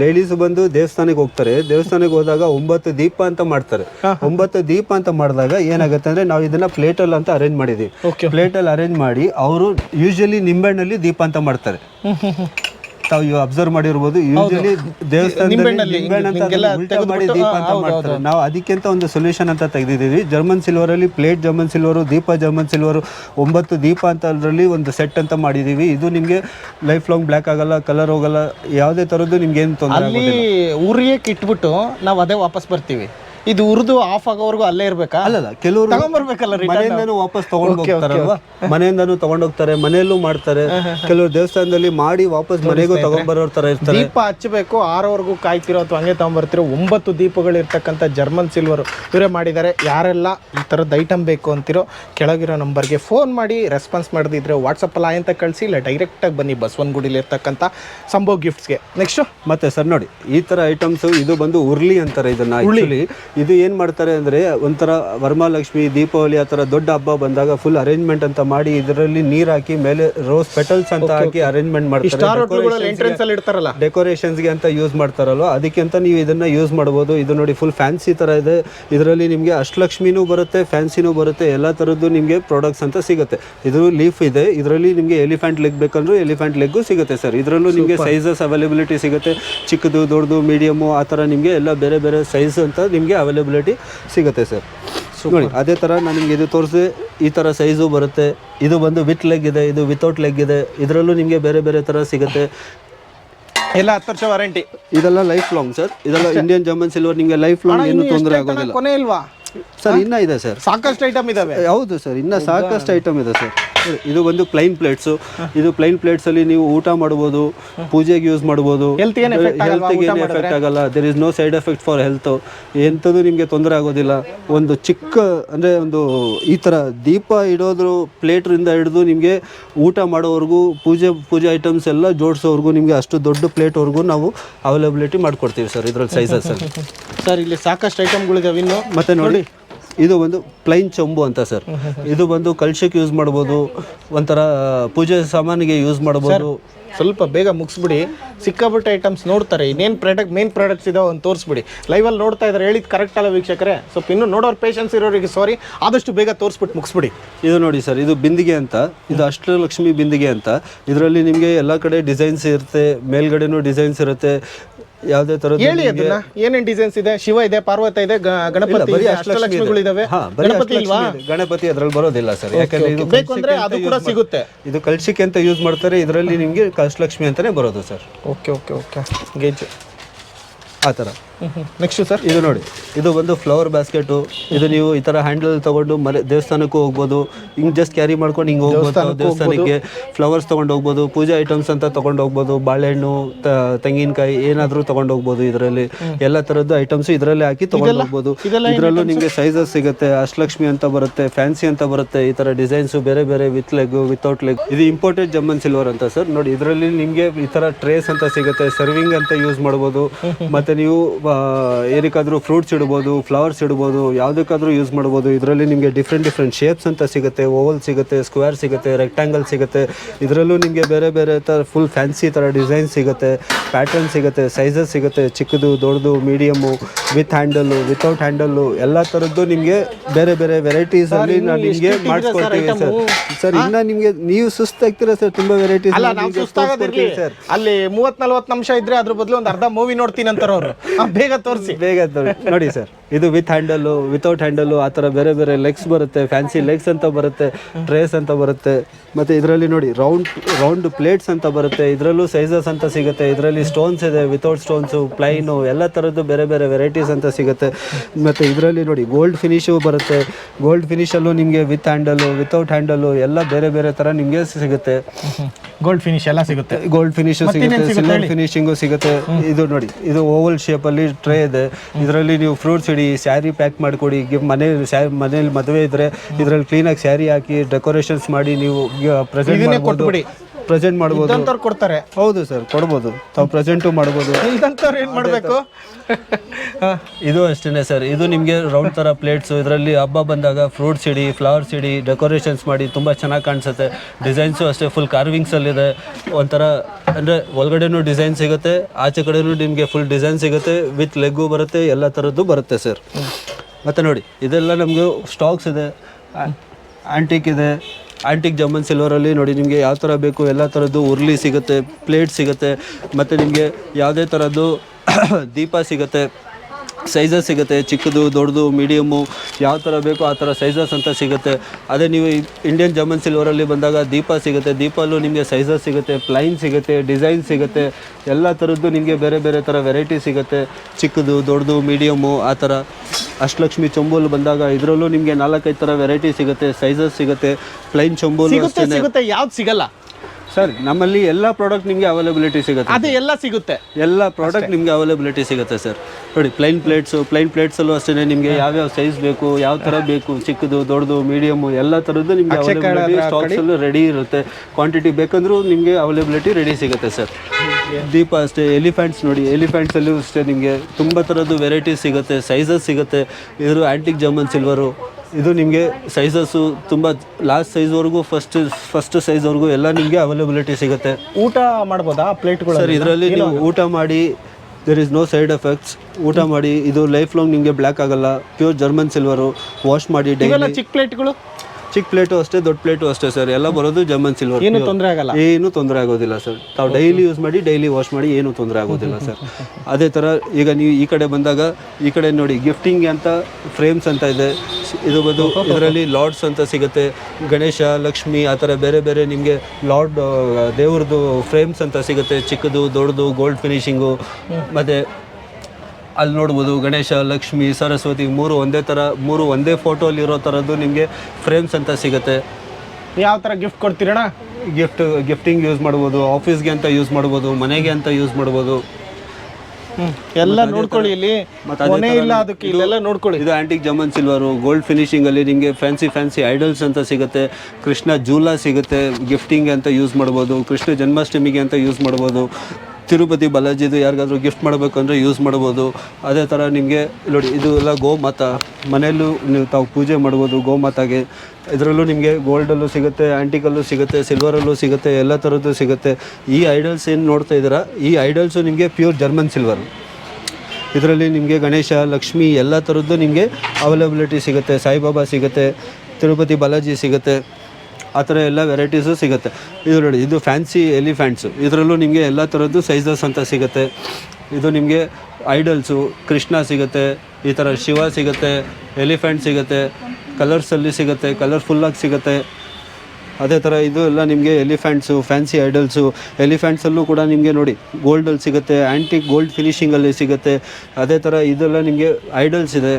ಲೇಡೀಸ್ ಬಂದು ದೇವಸ್ಥಾನಕ್ಕೆ ಹೋಗ್ತಾರೆ. ದೇವಸ್ಥಾನಕ್ಕೆ ಹೋದಾಗ ಒಂಬತ್ತು ದೀಪ ಅಂತ ಮಾಡ್ತಾರೆ. ಒಂಬತ್ತು ದೀಪ ಅಂತ ಮಾಡಿದಾಗ ಏನಾಗುತ್ತೆ ಅಂದ್ರೆ ನಾವು ಇದನ್ನ ಪ್ಲೇಟಲ್ಲಿ ಅಂತ ಅರೇಂಜ್ ಮಾಡಿದೀವಿ. ಪ್ಲೇಟಲ್ಲಿ ಅರೇಂಜ್ ಮಾಡಿ ಅವರು ಯೂಶಲಿ ನಿಂಬೆಹಣ್ಣಲ್ಲಿ ದೀಪ ಅಂತ ಮಾಡ್ತಾರೆ. ತಾವು ಇವು ಅಬ್ಸರ್ವ್ ಮಾಡಿರ್ಬೋದು ಯೂಶಲಿ ದೇವಸ್ಥಾನದಲ್ಲಿ ಉಲ್ಟಾ ಮಾಡಿ ದೀಪ ಅಂತ ಮಾಡ್ತಾರೆ. ನಾವು ಅದಕ್ಕಿಂತ ಒಂದು ಸೊಲ್ಯೂಷನ್ ಅಂತ ತೆಗೆದಿದ್ದೀವಿ. ಜರ್ಮನ್ ಸಿಲ್ವರ್ ಅಲ್ಲಿ ಪ್ಲೇಟ್ ಜರ್ಮನ್ ಸಿಲ್ವರು ದೀಪ ಜರ್ಮನ್ ಸಿಲ್ವರು ಒಂಬತ್ತು ದೀಪ ಅಂತ ಅದರಲ್ಲಿ ಒಂದು ಸೆಟ್ ಅಂತ ಮಾಡಿದ್ದೀವಿ. ಇದು ನಿಮಗೆ ಲೈಫ್ ಲಾಂಗ್ ಬ್ಲ್ಯಾಕ್ ಆಗಲ್ಲ ಕಲರ್ ಹೋಗಲ್ಲ ಯಾವುದೇ ಥರದ್ದು ನಿಮ್ಗೆ ಏನು ತೊಂದರೆ ಅಲ್ಲಿ ಉರಿಯಕ್ಕೆ ಇಟ್ಬಿಟ್ಟು ನಾವು ಅದೇ ವಾಪಸ್ ಬರ್ತೀವಿ. ಇದು ಉರಿದು ಆಫ್ ಆಗೋವರೆಗೂ ಅಲ್ಲೇ ಇರ್ಬೇಕಾ? ಅಲ್ಲಲ್ಲ ಕೆಲವರು ತಗೊಂಡ್ಬರ್ಬೇಕಲ್ಲ ಮನೆಯಿಂದನೂ ವಾಪಸ್ ತಗೊಂಡು ಹೋಗ್ತಾರಲ್ವಾ? ಮನೆಯಿಂದನೂ ತಗೊಂಡು ಹೋಗ್ತಾರೆ ಮನೆಯಲ್ಲೂ ಮಾಡ್ತಾರೆ. ಕೆಲವರು ದೇವಸ್ಥಾನದಲ್ಲಿ ಮಾಡಿ ವಾಪಸ್ ಮನೆಗೂ ತಗೊಂಡ್ಬರೋರ್ ತರ ಇರ್ತಾರೆ. ದೀಪ ಹಚ್ಚಬೇಕು ಆರವರೆಗೂ ಕಾಯ್ತಿರೋ ಅಥವಾ ಹಂಗೆ ತಗೊಂಡ್ಬರ್ತಿರೋ ಒಂಬತ್ತು ದೀಪಗಳು ಇರ್ತಕ್ಕಂಥ ಜರ್ಮನ್ ಸಿಲ್ವರ್ ಇವರೇ ಮಾಡಿದ್ದಾರೆ. ಯಾರೆಲ್ಲ ಈ ಥರದ್ದು ಐಟಮ್ ಬೇಕು ಅಂತಿರೋ ಕೆಳಗಿರೋ ನಂಬರ್ಗೆ ಫೋನ್ ಮಾಡಿ ರೆಸ್ಪಾನ್ಸ್ ಮಾಡದಿದ್ರೆ ವಾಟ್ಸಪ್ಪಲ್ಲಿ ಅಲ್ಲ ಅಂತ ಕಳಿಸಿ ಇಲ್ಲ ಡೈರೆಕ್ಟಾಗಿ ಬನ್ನಿ ಬಸವನಗುಡಿಲಿ ಇರ್ತಕ್ಕಂಥ ಸಂಭವ್ ಗಿಫ್ಟ್ಸ್ಗೆ ನೆಕ್ಸ್ಟು ಮತ್ತೆ ಸರ್ ನೋಡಿ ಈ ತರ ಐಟಮ್ಸ್ ಇದು ಬಂದು ಉರ್ಲಿ ಅಂತಾರೆ ಇದನ್ನ ಆಕ್ಚುಲಿ ಇದು ಏನು ಮಾಡ್ತಾರೆ ಅಂದ್ರೆ ಒಂಥರ ವರಮಹಾಲಕ್ಷ್ಮಿ ದೀಪಾವಳಿ ಆ ಥರ ದೊಡ್ಡ ಹಬ್ಬ ಬಂದಾಗ ಫುಲ್ ಅರೇಂಜ್ಮೆಂಟ್ ಅಂತ ಮಾಡಿ ಇದರಲ್ಲಿ ನೀರು ಹಾಕಿ ಮೇಲೆ ರೋಸ್ ಪೆಟಲ್ಸ್ ಅಂತ ಹಾಕಿ ಅರೇಂಜ್ಮೆಂಟ್ ಮಾಡ್ತಾರೆ. ಡೆಕೋರೇಷನ್ಸ್ಗೆ ಅಂತ ಯೂಸ್ ಮಾಡ್ತಾರಲ್ವ? ಅದಕ್ಕೆ ಅಂತ ನೀವು ಇದನ್ನ ಯೂಸ್ ಮಾಡ್ಬೋದು. ಇದು ನೋಡಿ ಫುಲ್ ಫ್ಯಾನ್ಸಿ ತರ ಇದೆ. ಇದರಲ್ಲಿ ನಿಮಗೆ ಅಷ್ಟಲಕ್ಷ್ಮಿನೂ ಬರುತ್ತೆ ಫ್ಯಾನ್ಸಿನೂ ಬರುತ್ತೆ. ಎಲ್ಲ ಥರದ್ದು ನಿಮಗೆ ಪ್ರಾಡಕ್ಟ್ಸ್ ಅಂತ ಸಿಗುತ್ತೆ. ಇದು ಲೀಫ್ ಇದೆ. ಇದರಲ್ಲಿ ನಿಮಗೆ ಎಲಿಫೆಂಟ್ ಲೆಗ್ ಬೇಕಂದ್ರೂ ಎಲಿಫೆಂಟ್ ಲೆಗ್ಗು ಸಿಗುತ್ತೆ ಸರ್ ಇದರಲ್ಲೂ ನಿಮಗೆ ಸೈಜಸ್ ಅವೈಲೇಬಿಲಿಟಿ ಸಿಗುತ್ತೆ. ಚಿಕ್ಕದು ದೊಡ್ಡದು ಮೀಡಿಯಮು ಆ ಥರ ನಿಮಗೆ ಎಲ್ಲ ಬೇರೆ ಬೇರೆ ಸೈಜ್ ಅಂತ ನಿಮಗೆ ಅವೈಲಬಿಲಿಟಿ ಸಿಗುತ್ತೆ ಸರ್ ನೋಡಿ. ಅದೇ ಥರ ನಾನು ನಿಮಗೆ ಇದು ತೋರಿಸಿ ಈ ಥರ ಸೈಜು ಬರುತ್ತೆ. ಇದು ಬಂದು ವಿತ್ ಲೆಗ್ ಇದೆ ಇದು ವಿತೌಟ್ ಲೆಗ್ ಇದೆ. ಇದರಲ್ಲೂ ನಿಮಗೆ ಬೇರೆ ಬೇರೆ ಥರ ಸಿಗುತ್ತೆ. ಎಲ್ಲ ಹತ್ತು ವರ್ಷ ವಾರಂಟಿ ಇದೆಲ್ಲ ಲೈಫ್ ಲಾಂಗ್ ಸರ್ ಇದೆಲ್ಲ ಇಂಡಿಯನ್ ಜರ್ಮನ್ ಸಿಲ್ವರ್ ನಿಮಗೆ ಲೈಫ್ ಲಾಂಗ್ ಏನು ತೊಂದರೆ ಆಗೋದಿಲ್ಲ. ಕೊನೆ ಇಲ್ವಾ? ಸರ್ ಇನ್ನ ಇದೆ ಸರ್ ಸಾಕಷ್ಟು ಐಟಮ್ ಇದಾವೆ. ಹೌದು ಸರ್ ಇನ್ನ ಸಾಕಷ್ಟು ಐಟಮ್ ಇದೆ ಸರ್ ಇದು ಒಂದು ಪ್ಲೈನ್ ಪ್ಲೇಟ್ಸು ಇದು ಪ್ಲೈನ್ ಪ್ಲೇಟ್ಸ್ ಅಲ್ಲಿ ನೀವು ಊಟ ಮಾಡ್ಬೋದು ಪೂಜೆಗೆ ಯೂಸ್ ಮಾಡ್ಬೋದು. ಹೆಲ್ತ್ ಏನು ಹೆಲ್ತ್ಗೆ ಎಫೆಕ್ಟ್ ಆಗಲ್ಲ. There is no side effect for health ಎಂಥದ್ದು ನಿಮಗೆ ತೊಂದರೆ ಆಗೋದಿಲ್ಲ. ಒಂದು ಚಿಕ್ಕ ಅಂದ್ರೆ ಒಂದು ಈ ಥರ ದೀಪ ಇಡೋದ್ರ ಪ್ಲೇಟ್ರಿಂದ ಹಿಡಿದು ನಿಮಗೆ ಊಟ ಮಾಡೋವರೆಗೂ ಪೂಜೆ ಪೂಜೆ ಐಟಮ್ಸ್ ಎಲ್ಲ ಜೋಡಿಸೋವರೆಗೂ ನಿಮಗೆ ಅಷ್ಟು ದೊಡ್ಡ ಪ್ಲೇಟ್ವರೆಗೂ ನಾವು ಅವೈಲಬಿಲಿಟಿ ಮಾಡ್ಕೊಡ್ತೀವಿ ಸರ್ ಇದ್ರಲ್ಲಿ ಸೈಜಸ್ ಸರ್ ಇಲ್ಲಿ ಸಾಕಷ್ಟು ಐಟಮ್ಗಳಿದಾವೆ ಇನ್ನು. ಮತ್ತೆ ನೋಡಿ. ಇದು ಒಂದು ಪ್ಲೈನ್ ಚೊಂಬು ಅಂತ ಸರ್ ಇದು ಬಂದು ಕಲ್ಶಕ್ಕೆ ಯೂಸ್ ಮಾಡ್ಬೋದು ಒಂಥರ ಪೂಜೆ ಸಾಮಾನಿಗೆ ಯೂಸ್ ಮಾಡ್ಬೋದು. ಸ್ವಲ್ಪ ಬೇಗ ಮುಗಿಸ್ಬಿಡಿ. ಸಿಕ್ಕಾಪಟ್ಟೆ ಐಟಮ್ಸ್ ನೋಡ್ತಾರೆ. ಇನ್ನೇನು ಪ್ರಾಡಕ್ಟ್ ಮೇನ್ ಪ್ರಾಡಕ್ಟ್ಸ್ ಇದಾವೆ ಅಂತ ತೋರಿಸ್ಬಿಡಿ. ಲೈವಲ್ಲಿ ನೋಡ್ತಾ ಇದ್ದಾರೆ ಹೇಳಿದ್ ಕರೆಕ್ಟ್ ಅಲ್ಲ ವೀಕ್ಷಕರೇ. ಸ್ವಲ್ಪ ಇನ್ನೂ ನೋಡೋರು ಪೇಷನ್ಸ್ ಇರೋರಿಗೆ ಸಾರಿ ಆದಷ್ಟು ಬೇಗ ತೋರಿಸ್ಬಿಟ್ಟು ಮುಗಿಸ್ಬಿಡಿ. ಇದು ನೋಡಿ ಸರ್ ಇದು ಬಿಂದಿಗೆ ಅಂತ. ಇದು ಅಷ್ಟಲಕ್ಷ್ಮಿ ಬಿಂದಿಗೆ ಅಂತ. ಇದರಲ್ಲಿ ನಿಮಗೆ ಎಲ್ಲ ಕಡೆ ಡಿಸೈನ್ಸ್ ಇರುತ್ತೆ ಮೇಲ್ಗಡೆನೂ ಡಿಸೈನ್ಸ್ ಇರುತ್ತೆ. ಯಾವುದೇ ಥರದ್ದು ಹೇಳಿ ಅದನ್ನ. ಏನೇನ್ ಡಿಸೈನ್ಸ್ ಇದೆ? ಶಿವ ಇದೆ ಪಾರ್ವತ ಇದೆ ಗ- ಗಣಪತಿ ಬರೀ ಇದೆ, ಅಷ್ಟಲಕ್ಷ್ಮಿಗಳು ಇದಾವೆ ಹಾ, ಬರೀ ಗಣಪತಿ ಇಲ್ವಾ? ಇದೆ. ಗಣಪತಿ ಅದ್ರಲ್ಲಿ ಬರೋದಿಲ್ಲ ಸರ್. ಯಾಕಂದ್ರೆ ಇದು ಬೇಕು ಅಂದ್ರೆ ಅದು ಕೂಡ ಸಿಗುತ್ತೆ. ಇದು ಕಲ್ಸಿಕೆ ಅಂತ ಯೂಸ್ ಮಾಡ್ತಾರೆ. ಇದರಲ್ಲಿ ನಿಮಗೆ ಕಲಶಲಕ್ಷ್ಮಿ ಅಂತಾನೆ ಬರೋದು sir. Okay okay okay gauge. ಆ ಥರ. ನೆಕ್ಸ್ಟ್ ಸರ್ ಇದು ನೋಡಿ ಇದು ಒಂದು ಫ್ಲವರ್ ಬ್ಯಾಸ್ಕೆಟು ಇದು ನೀವು ಈ ಥರ ಹ್ಯಾಂಡಲ್ ತೊಗೊಂಡು ಮನೆ ದೇವಸ್ಥಾನಕ್ಕೂ ಹೋಗ್ಬೋದು. ಹಿಂಗೆ ಜಸ್ಟ್ ಕ್ಯಾರಿ ಮಾಡ್ಕೊಂಡು ಹಿಂಗೆ ಹೋಗ್ಬೋದು ದೇವಸ್ಥಾನಕ್ಕೆ ಫ್ಲವರ್ಸ್ ತೊಗೊಂಡು ಹೋಗ್ಬೋದು ಪೂಜಾ ಐಟಮ್ಸ್ ಅಂತ ತೊಗೊಂಡು ಹೋಗ್ಬೋದು ಬಾಳೆಹಣ್ಣು ತೆಂಗಿನಕಾಯಿ ಏನಾದರೂ ತೊಗೊಂಡು ಹೋಗ್ಬೋದು ಇದರಲ್ಲಿ. ಎಲ್ಲ ಥರದ್ದು ಐಟಮ್ಸು ಇದರಲ್ಲೇ ಹಾಕಿ ತೊಗೊಂಡು ಹೋಗ್ಬೋದು. ಇದರಲ್ಲೂ ನಿಮಗೆ ಸೈಜಸ್ ಸಿಗುತ್ತೆ. ಅಷ್ಟಲಕ್ಷ್ಮಿ ಅಂತ ಬರುತ್ತೆ ಫ್ಯಾನ್ಸಿ ಅಂತ ಬರುತ್ತೆ ಈ ಥರ ಡಿಸೈನ್ಸು ಬೇರೆ ಬೇರೆ ವಿತ್ ಲೆಗ್ ವಿತೌಟ್ ಲೆಗ್ ಇದು ಇಂಪೋರ್ಟೆಡ್ ಜಮ್ಮನ್ ಸಿಲ್ವರ್ ಅಂತ ಸರ್ ನೋಡಿ ಇದರಲ್ಲಿ ನಿಮಗೆ ಈ ಥರ ಟ್ರೇಸ್ ಅಂತ ಸಿಗುತ್ತೆ ಸರ್ವಿಂಗ್ ಅಂತ ಯೂಸ್ ಮಾಡ್ಬೋದು. ಮತ್ತೆ ನೀವು ಏನಕ್ಕಾದ್ರೂ ಫ್ರೂಟ್ಸ್ ಇಡ್ಬೋದು ಫ್ಲವರ್ಸ್ ಇಡ್ಬೋದು ಯಾವುದಕ್ಕಾದರೂ ಯೂಸ್ ಮಾಡ್ಬೋದು. ಇದರಲ್ಲಿ ನಿಮಗೆ ಡಿಫ್ರೆಂಟ್ ಡಿಫ್ರೆಂಟ್ ಶೇಪ್ಸ್ ಅಂತ ಸಿಗುತ್ತೆ ಓವಲ್ ಸಿಗುತ್ತೆ ಸ್ಕ್ವೇರ್ ಸಿಗುತ್ತೆ ರೆಕ್ಟ್ಯಾಂಗಲ್ ಸಿಗುತ್ತೆ. ಇದರಲ್ಲೂ ನಿಮಗೆ ಬೇರೆ ಬೇರೆ ಥರ ಫುಲ್ ಫ್ಯಾನ್ಸಿ ಥರ ಡಿಸೈನ್ ಸಿಗುತ್ತೆ. ಪ್ಯಾಟರ್ನ್ ಸಿಗುತ್ತೆ ಸೈಜಸ್ ಸಿಗುತ್ತೆ ಚಿಕ್ಕದು ದೊಡ್ಡದು medium with handle without handle ಎಲ್ಲ ಥರದ್ದು ನಿಮಗೆ ಬೇರೆ ಬೇರೆ ವೆರೈಟೀಸ್ ಅಲ್ಲಿ ನಾನು ನಿಮಗೆ ಮಾಡಿಸ್ಕೊಡ್ತೀವಿ ಸರ್. ಸರ್ ಇನ್ನ ನಿಮಗೆ ನೀವು ಸುಸ್ತಾಗ್ತೀರಾ ಸರ್? ತುಂಬಾ ವೆರೈಟೀಸ್ ಅಲ್ಲ ನಾವು ಸುಸ್ತಾಗೋದಿರ್ಲಿ. ಸರ್. ಅಲ್ಲಿ ಮೂವತ್ ನಲ್ವತ್ತು ನಿಮಿಷ ಇದ್ರೆ ಅದ್ರ ಬದಲು ಒಂದು ಅರ್ಧ ಮೂವಿ ನೋಡ್ತೀನಿ ಅಂತಾರೆ ಅವರು ಬೇಗ ತೋರಿಸಿ. ಬೇಗ ತೋರಿಸಿ. ನೋಡಿ ಸರ್. ಇದು ವಿತ್ ಹ್ಯಾಂಡಲ್ಲು ವಿತೌಟ್ ಹ್ಯಾಂಡಲು ಆ ಥರ ಬೇರೆ ಬೇರೆ ಲೆಗ್ಸ್ ಬರುತ್ತೆ ಫ್ಯಾನ್ಸಿ ಲೆಗ್ಸ್ ಅಂತ ಬರುತ್ತೆ ಟ್ರೇಸ್ ಅಂತ ಬರುತ್ತೆ. ಮತ್ತು ಇದರಲ್ಲಿ ನೋಡಿ ರೌಂಡ್ ರೌಂಡ್ ಪ್ಲೇಟ್ಸ್ ಅಂತ ಬರುತ್ತೆ ಇದರಲ್ಲೂ ಸೈಜಸ್ ಅಂತ ಸಿಗುತ್ತೆ ಇದರಲ್ಲಿ ಸ್ಟೋನ್ಸ್ ಇದೆ ವಿತೌಟ್ ಸ್ಟೋನ್ಸು ಪ್ಲೈನು ಎಲ್ಲ ಥರದ್ದು ಬೇರೆ ಬೇರೆ ವೆರೈಟೀಸ್ ಅಂತ ಸಿಗುತ್ತೆ. ಮತ್ತು ಇದರಲ್ಲಿ ನೋಡಿ ಗೋಲ್ಡ್ ಫಿನಿಶು ಬರುತ್ತೆ. ಗೋಲ್ಡ್ ಫಿನಿಶಲ್ಲೂ ನಿಮಗೆ ವಿತ್ ಹ್ಯಾಂಡಲ್ ವಿತೌಟ್ ಹ್ಯಾಂಡಲ್ ಎಲ್ಲ ಬೇರೆ ಬೇರೆ ಥರ ನಿಮಗೆ ಸಿಗುತ್ತೆ. ಗೋಲ್ಡ್ ಫಿನಿಶ್ ಎಲ್ಲ ಸಿಗುತ್ತೆ. ಗೋಲ್ಡ್ ಫಿನಿಶ್ ಸಿಗುತ್ತೆ ಸಿಲ್ವರ್ ಫಿನಿಶಿಂಗು ಸಿಗುತ್ತೆ. ಇದು ನೋಡಿ ಇದು ಓವಲ್ ಶೇಪ್ ಅಲ್ಲಿ ಟ್ರೇ ಇದೆ. ಇದರಲ್ಲಿ ನೀವು ಫ್ರೂಟ್ಸ್ ಇಡಿ ಕೊಡಿ ಸ್ಯಾರಿ ಪ್ಯಾಕ್ ಮಾಡಿಕೊಡಿ ಮನೆ ಸ್ಯಾ ಮನೇಲಿ ಮದುವೆ ಇದ್ರೆ ಇದರಲ್ಲಿ ಕ್ಲೀನಾಗಿ ಸ್ಯಾರಿ ಹಾಕಿ ಡೆಕೋರೇಷನ್ಸ್ ಮಾಡಿ ನೀವು ಪ್ರೆಸೆಂಟ್ ಕೊಟ್ಬಿಡಿ. ಪ್ರೆಸೆಂಟ್ ಮಾಡ್ಬೋದು. ಅಂತ ಕೊಡ್ತಾರೆ. ಹೌದು ಸರ್ ಕೊಡ್ಬೋದು. ತಾವು ಪ್ರೆಸೆಂಟು ಮಾಡ್ಬೋದು. ಇದಂತವ್ರು ಏನು ಮಾಡಬೇಕು? ಇದು ಅಷ್ಟೇ ಸರ್. ಇದು ನಿಮಗೆ ರೌಂಡ್ ಥರ ಪ್ಲೇಟ್ಸು ಇದರಲ್ಲಿ ಹಬ್ಬ ಬಂದಾಗ ಫ್ರೂಟ್ಸ್ ಇಡಿ ಫ್ಲವರ್ಸ್ ಇಡಿ ಡೆಕೋರೇಷನ್ಸ್ ಮಾಡಿ ತುಂಬ ಚೆನ್ನಾಗಿ ಕಾಣಿಸುತ್ತೆ. ಡಿಸೈನ್ಸು ಅಷ್ಟೇ ಫುಲ್ ಕಾರ್ವಿಂಗ್ಸಲ್ಲಿದೆ ಒಂಥರ ಅಂದರೆ ಒಳಗಡೆನೂ ಡಿಸೈನ್ ಸಿಗುತ್ತೆ ಆಚೆ ಕಡೆನೂ ನಿಮಗೆ ಫುಲ್ ಡಿಸೈನ್ ಸಿಗುತ್ತೆ ವಿತ್ ಲೆಗ್ಗು ಬರುತ್ತೆ ಎಲ್ಲ ಥರದ್ದು ಬರುತ್ತೆ ಸರ್. ಮತ್ತು ನೋಡಿ ಇದೆಲ್ಲ ನಮಗೆ ಸ್ಟಾಕ್ಸ್ ಇದೆ ಆಂಟಿಕ್ ಇದೆ ಆಂಟಿಕ್ ಜಮನ್ ಸಿಲ್ವರಲ್ಲಿ ನೋಡಿ ನಿಮಗೆ ಯಾವ ಥರ ಬೇಕು, ಎಲ್ಲ ಥರದ್ದು ಉರ್ಲಿ ಸಿಗುತ್ತೆ ಪ್ಲೇಟ್ ಸಿಗುತ್ತೆ, ಮತ್ತು ನಿಮಗೆ ಯಾವುದೇ ಥರದ್ದು ದೀಪ ಸಿಗುತ್ತೆ. ಸೈಜಸ್ ಸಿಗುತ್ತೆ ಚಿಕ್ಕದು ದೊಡ್ಡದು ಮೀಡಿಯಮ್ಮು ಯಾವ ಥರ ಬೇಕೋ ಆ ಥರ ಸೈಜಸ್ ಅಂತ ಸಿಗುತ್ತೆ. ಅದೇ ನೀವು ಇಂಡಿಯನ್ ಜಮನ್ ಸಿಲ್ವರಲ್ಲಿ ಬಂದಾಗ ದೀಪ ಸಿಗುತ್ತೆ. ದೀಪಲ್ಲೂ ನಿಮಗೆ ಸೈಜಸ್ ಸಿಗುತ್ತೆ ಪ್ಲೈನ್ ಸಿಗುತ್ತೆ ಡಿಸೈನ್ ಸಿಗುತ್ತೆ. ಎಲ್ಲ ಥರದ್ದು ನಿಮಗೆ ಬೇರೆ ಬೇರೆ ಥರ ವೆರೈಟಿ ಸಿಗುತ್ತೆ. ಚಿಕ್ಕದು ದೊಡ್ಡದು ಮೀಡಿಯಮ್ಮು ಆ ಥರ. ಅಷ್ಟಲಕ್ಷ್ಮಿ ಚೊಂಬೋಲು ಬಂದಾಗ ಇದರಲ್ಲೂ ನಿಮಗೆ ನಾಲ್ಕೈದು ಥರ ವೆರೈಟಿ ಸಿಗುತ್ತೆ ಸೈಜಸ್ ಸಿಗುತ್ತೆ. ಪ್ಲೈನ್ ಚೊಂಬೋಲು ಸಿಗುತ್ತೆ ಯಾವ್ದು ಸಿಗಲ್ಲ. ಸರ್ ನಮ್ಮಲ್ಲಿ ಎಲ್ಲ ಪ್ರಾಡಕ್ಟ್ ನಿಮಗೆ ಅವೈಲಬಿಲಿಟಿ ಸಿಗುತ್ತೆ. ಅದು ಎಲ್ಲ ಸಿಗುತ್ತೆ. ಎಲ್ಲ ಪ್ರಾಡಕ್ಟ್ ನಿಮಗೆ ಅವೈಲಬಿಲಿಟಿ ಸಿಗುತ್ತೆ ಸರ್. ನೋಡಿ ಪ್ಲೈನ್ ಪ್ಲೇಟ್ಸು ಪ್ಲೈನ್ ಪ್ಲೇಟ್ಸಲ್ಲೂ ಅಷ್ಟೇ ನಿಮಗೆ ಯಾವ್ಯಾವ ಸೈಜ್ ಬೇಕು ಯಾವ ಥರ ಬೇಕು ಚಿಕ್ಕದು ದೊಡ್ಡದು ಮೀಡಿಯಮು ಎಲ್ಲ ಥರದ್ದು ನಿಮಗೆ ಅವೈಲಬಿಲಿಟಿ ಸ್ಟಾಕ್ಸಲ್ಲೂ ರೆಡಿ ಇರುತ್ತೆ. ಕ್ವಾಂಟಿಟಿ ಬೇಕಂದ್ರೂ ನಿಮಗೆ ಅವೈಲಬಿಲಿಟಿ ರೆಡಿ ಸಿಗುತ್ತೆ ಸರ್. ದೀಪ ಅಷ್ಟೇ ಎಲಿಫೆಂಟ್ಸ್ ನೋಡಿ ಎಲಿಫೆಂಟ್ಸಲ್ಲೂ ಅಷ್ಟೇ ನಿಮಗೆ ತುಂಬ ಥರದ್ದು ವೆರೈಟೀಸ್ ಸಿಗುತ್ತೆ ಸೈಜಸ್ ಸಿಗುತ್ತೆ. ಇದ್ರ ಆ್ಯಂಟಿಕ್ ಜರ್ಮನ್ ಸಿಲ್ವರು ಇದು ನಿಮಗೆ ಸೈಜಸ್ಸು ತುಂಬ ಲಾಸ್ಟ್ ಸೈಜ್ವರೆಗೂ ಫಸ್ಟ್ ಫಸ್ಟ್ ಸೈಜ್ವರೆಗೂ ಎಲ್ಲ ನಿಮಗೆ ಅವೈಲಬಿಲಿಟಿ ಸಿಗುತ್ತೆ. ಊಟ ಮಾಡ್ಬೋದಾ? ಪ್ಲೇಟ್ಗಳು ಸರ್ ಇದರಲ್ಲಿ ನೀವು ಊಟ ಮಾಡಿ there is no side effects ಊಟ ಮಾಡಿ ಇದು ಲೈಫ್ ಲಾಂಗ್ ನಿಮಗೆ ಬ್ಲ್ಯಾಕ್ ಆಗಲ್ಲ. ಪ್ಯೂರ್ ಜರ್ಮನ್ ಸಿಲ್ವರು ವಾಶ್ ಮಾಡಿ ಡೈಲಿ ಚಿಕ್ಕ ಪ್ಲೇಟ್ಗಳು ಚಿಕ್ಕ ಪ್ಲೇಟು ಅಷ್ಟೇ ದೊಡ್ಡ ಪ್ಲೇಟು ಅಷ್ಟೇ ಸರ್. ಎಲ್ಲ ಬರೋದು ಜರ್ಮನ್ ಸಿಲ್ವರ್ ಏನು ತೊಂದರೆ ಆಗಲ್ಲ. ಏನು ತೊಂದರೆ ಆಗೋದಿಲ್ಲ ಸರ್. ತಾವು ಡೈಲಿ ಯೂಸ್ ಮಾಡಿ ಡೈಲಿ ವಾಶ್ ಮಾಡಿ ಏನು ತೊಂದರೆ ಆಗೋದಿಲ್ಲ ಸರ್. ಅದೇ ಥರ ಈಗ ನೀವು ಈ ಕಡೆ ಬಂದಾಗ ಈ ಕಡೆ ನೋಡಿ ಗಿಫ್ಟಿಂಗ್ ಅಂತ ಫ್ರೇಮ್ಸ್ ಅಂತ ಇದೆ. ಇದು ಬಂದು ಇದರಲ್ಲಿ ಲಾರ್ಡ್ಸ್ ಅಂತ ಸಿಗುತ್ತೆ. ಗಣೇಶ ಲಕ್ಷ್ಮಿ ಆ ಥರ ಬೇರೆ ಬೇರೆ ನಿಮಗೆ ಲಾರ್ಡ್ ದೇವ್ರದ್ದು ಫ್ರೇಮ್ಸ್ ಅಂತ ಸಿಗುತ್ತೆ. ಚಿಕ್ಕದು ದೊಡ್ಡದು ಗೋಲ್ಡ್ ಫಿನಿಶಿಂಗು ಮತ್ತು ಅಲ್ಲಿ ನೋಡ್ಬೋದು ಗಣೇಶ ಲಕ್ಷ್ಮಿ ಸರಸ್ವತಿ ಮೂರು ಒಂದೇ ಥರ ಮೂರು ಒಂದೇ ಫೋಟೋಲಿರೋ ಥರದ್ದು ನಿಮಗೆ ಫ್ರೇಮ್ಸ್ ಅಂತ ಸಿಗುತ್ತೆ. ಯಾವ ಥರ ಗಿಫ್ಟ್ ಕೊಡ್ತೀರಣ ಗಿಫ್ಟ್ ಗಿಫ್ಟಿಂಗ್ ಯೂಸ್ ಮಾಡ್ಬೋದು ಆಫೀಸ್ಗೆ ಅಂತ ಯೂಸ್ ಮಾಡ್ಬೋದು ಮನೆಗೆ ಅಂತ ಯೂಸ್ ಮಾಡ್ಬೋದು. ಎಲ್ಲ ನೋಡ್ಕೊಳ್ಳಿ ಇಲ್ಲಿ. ಕೊನೆ ಇಲ್ಲ ಅದಕ್ಕೆ ಇಲ್ಲೆಲ್ಲ ನೋಡ್ಕೊಳ್ಳಿ. ಇದು antique German silver gold finishing ಅಲ್ಲಿ ನಿಮಗೆ ಫ್ಯಾನ್ಸಿ ಫ್ಯಾನ್ಸಿ ಐಡಲ್ಸ್ ಅಂತ ಸಿಗುತ್ತೆ. ಕೃಷ್ಣ ಜೂಲಾ ಸಿಗುತ್ತೆ ಗಿಫ್ಟಿಂಗ್ ಅಂತ ಯೂಸ್ ಮಾಡ್ಬೋದು ಕೃಷ್ಣ ಜನ್ಮಾಷ್ಟಮಿಗೆ ಅಂತ ಯೂಸ್ ಮಾಡ್ಬೋದು. ತಿರುಪತಿ ಬಾಲಾಜಿದು ಯಾರಿಗಾದರೂ ಗಿಫ್ಟ್ ಮಾಡಬೇಕು ಅಂದರೆ ಯೂಸ್ ಮಾಡ್ಬೋದು. ಅದೇ ಥರ ನಿಮಗೆ ನೋಡಿ, ಇದು ಎಲ್ಲ ಗೋಮಾತ. ಮನೆಯಲ್ಲೂ ನೀವು ತಾವು ಪೂಜೆ ಮಾಡ್ಬೋದು ಗೋಮಾತಾಗೆ. ಇದರಲ್ಲೂ ನಿಮಗೆ ಗೋಲ್ಡಲ್ಲೂ ಸಿಗುತ್ತೆ ಆ್ಯಂಟಿಕಲ್ಲೂ ಸಿಗುತ್ತೆ ಸಿಲ್ವರಲ್ಲೂ ಸಿಗುತ್ತೆ, ಎಲ್ಲ ಥರದ್ದು ಸಿಗುತ್ತೆ. ಈ ಐಡಲ್ಸ್ ಏನು ನೋಡ್ತಾ ಇದ್ದೀರಾ? ಈ ಐಡಲ್ಸು ನಿಮಗೆ ಪ್ಯೂರ್ ಜರ್ಮನ್ ಸಿಲ್ವರ್ ಇದರಲ್ಲಿ ನಿಮಗೆ ಗಣೇಶ, ಲಕ್ಷ್ಮಿ, ಎಲ್ಲ ಥರದ್ದು ನಿಮಗೆ ಅವೈಲಬಿಲಿಟಿ ಸಿಗುತ್ತೆ. ಸಾಯಿಬಾಬಾ ಸಿಗುತ್ತೆ, ತಿರುಪತಿ ಬಾಲಾಜಿ ಸಿಗುತ್ತೆ. ಆ ಥರ ಎಲ್ಲ ವೆರೈಟೀಸು ಸಿಗುತ್ತೆ. ಇದು ನೋಡಿ, ಇದು ಫ್ಯಾನ್ಸಿ ಎಲಿಫ್ಯಾಂಟ್ಸು ಇದರಲ್ಲೂ ನಿಮಗೆ ಎಲ್ಲ ಥರದ್ದು ಸೈಜಸ್ ಅಂತ ಸಿಗುತ್ತೆ. ಇದು ನಿಮಗೆ ಐಡಲ್ಸು ಕೃಷ್ಣ ಸಿಗುತ್ತೆ, ಈ ಥರ ಶಿವ ಸಿಗುತ್ತೆ ಎಲಿಫೆಂಟ್ ಸಿಗುತ್ತೆ ಕಲರ್ಸಲ್ಲಿ ಸಿಗುತ್ತೆ ಕಲರ್ಫುಲ್ಲಾಗಿ ಸಿಗುತ್ತೆ. ಅದೇ ಥರ ಇದು ಎಲ್ಲ ನಿಮಗೆ ಎಲಿಫೆಂಟ್ಸು ಫ್ಯಾನ್ಸಿ ಐಡಲ್ಸು ಎಲಿಫೆಂಟ್ಸಲ್ಲೂ ಕೂಡ ನಿಮಗೆ ನೋಡಿ ಗೋಲ್ಡಲ್ಲಿ ಸಿಗುತ್ತೆ ಆ್ಯಂಟಿಕ್ ಗೋಲ್ಡ್ ಫಿನಿಷಿಂಗಲ್ಲಿ ಸಿಗುತ್ತೆ. ಅದೇ ಥರ ಇದೆಲ್ಲ ನಿಮಗೆ ಐಡಲ್ಸ್ ಇದೆ.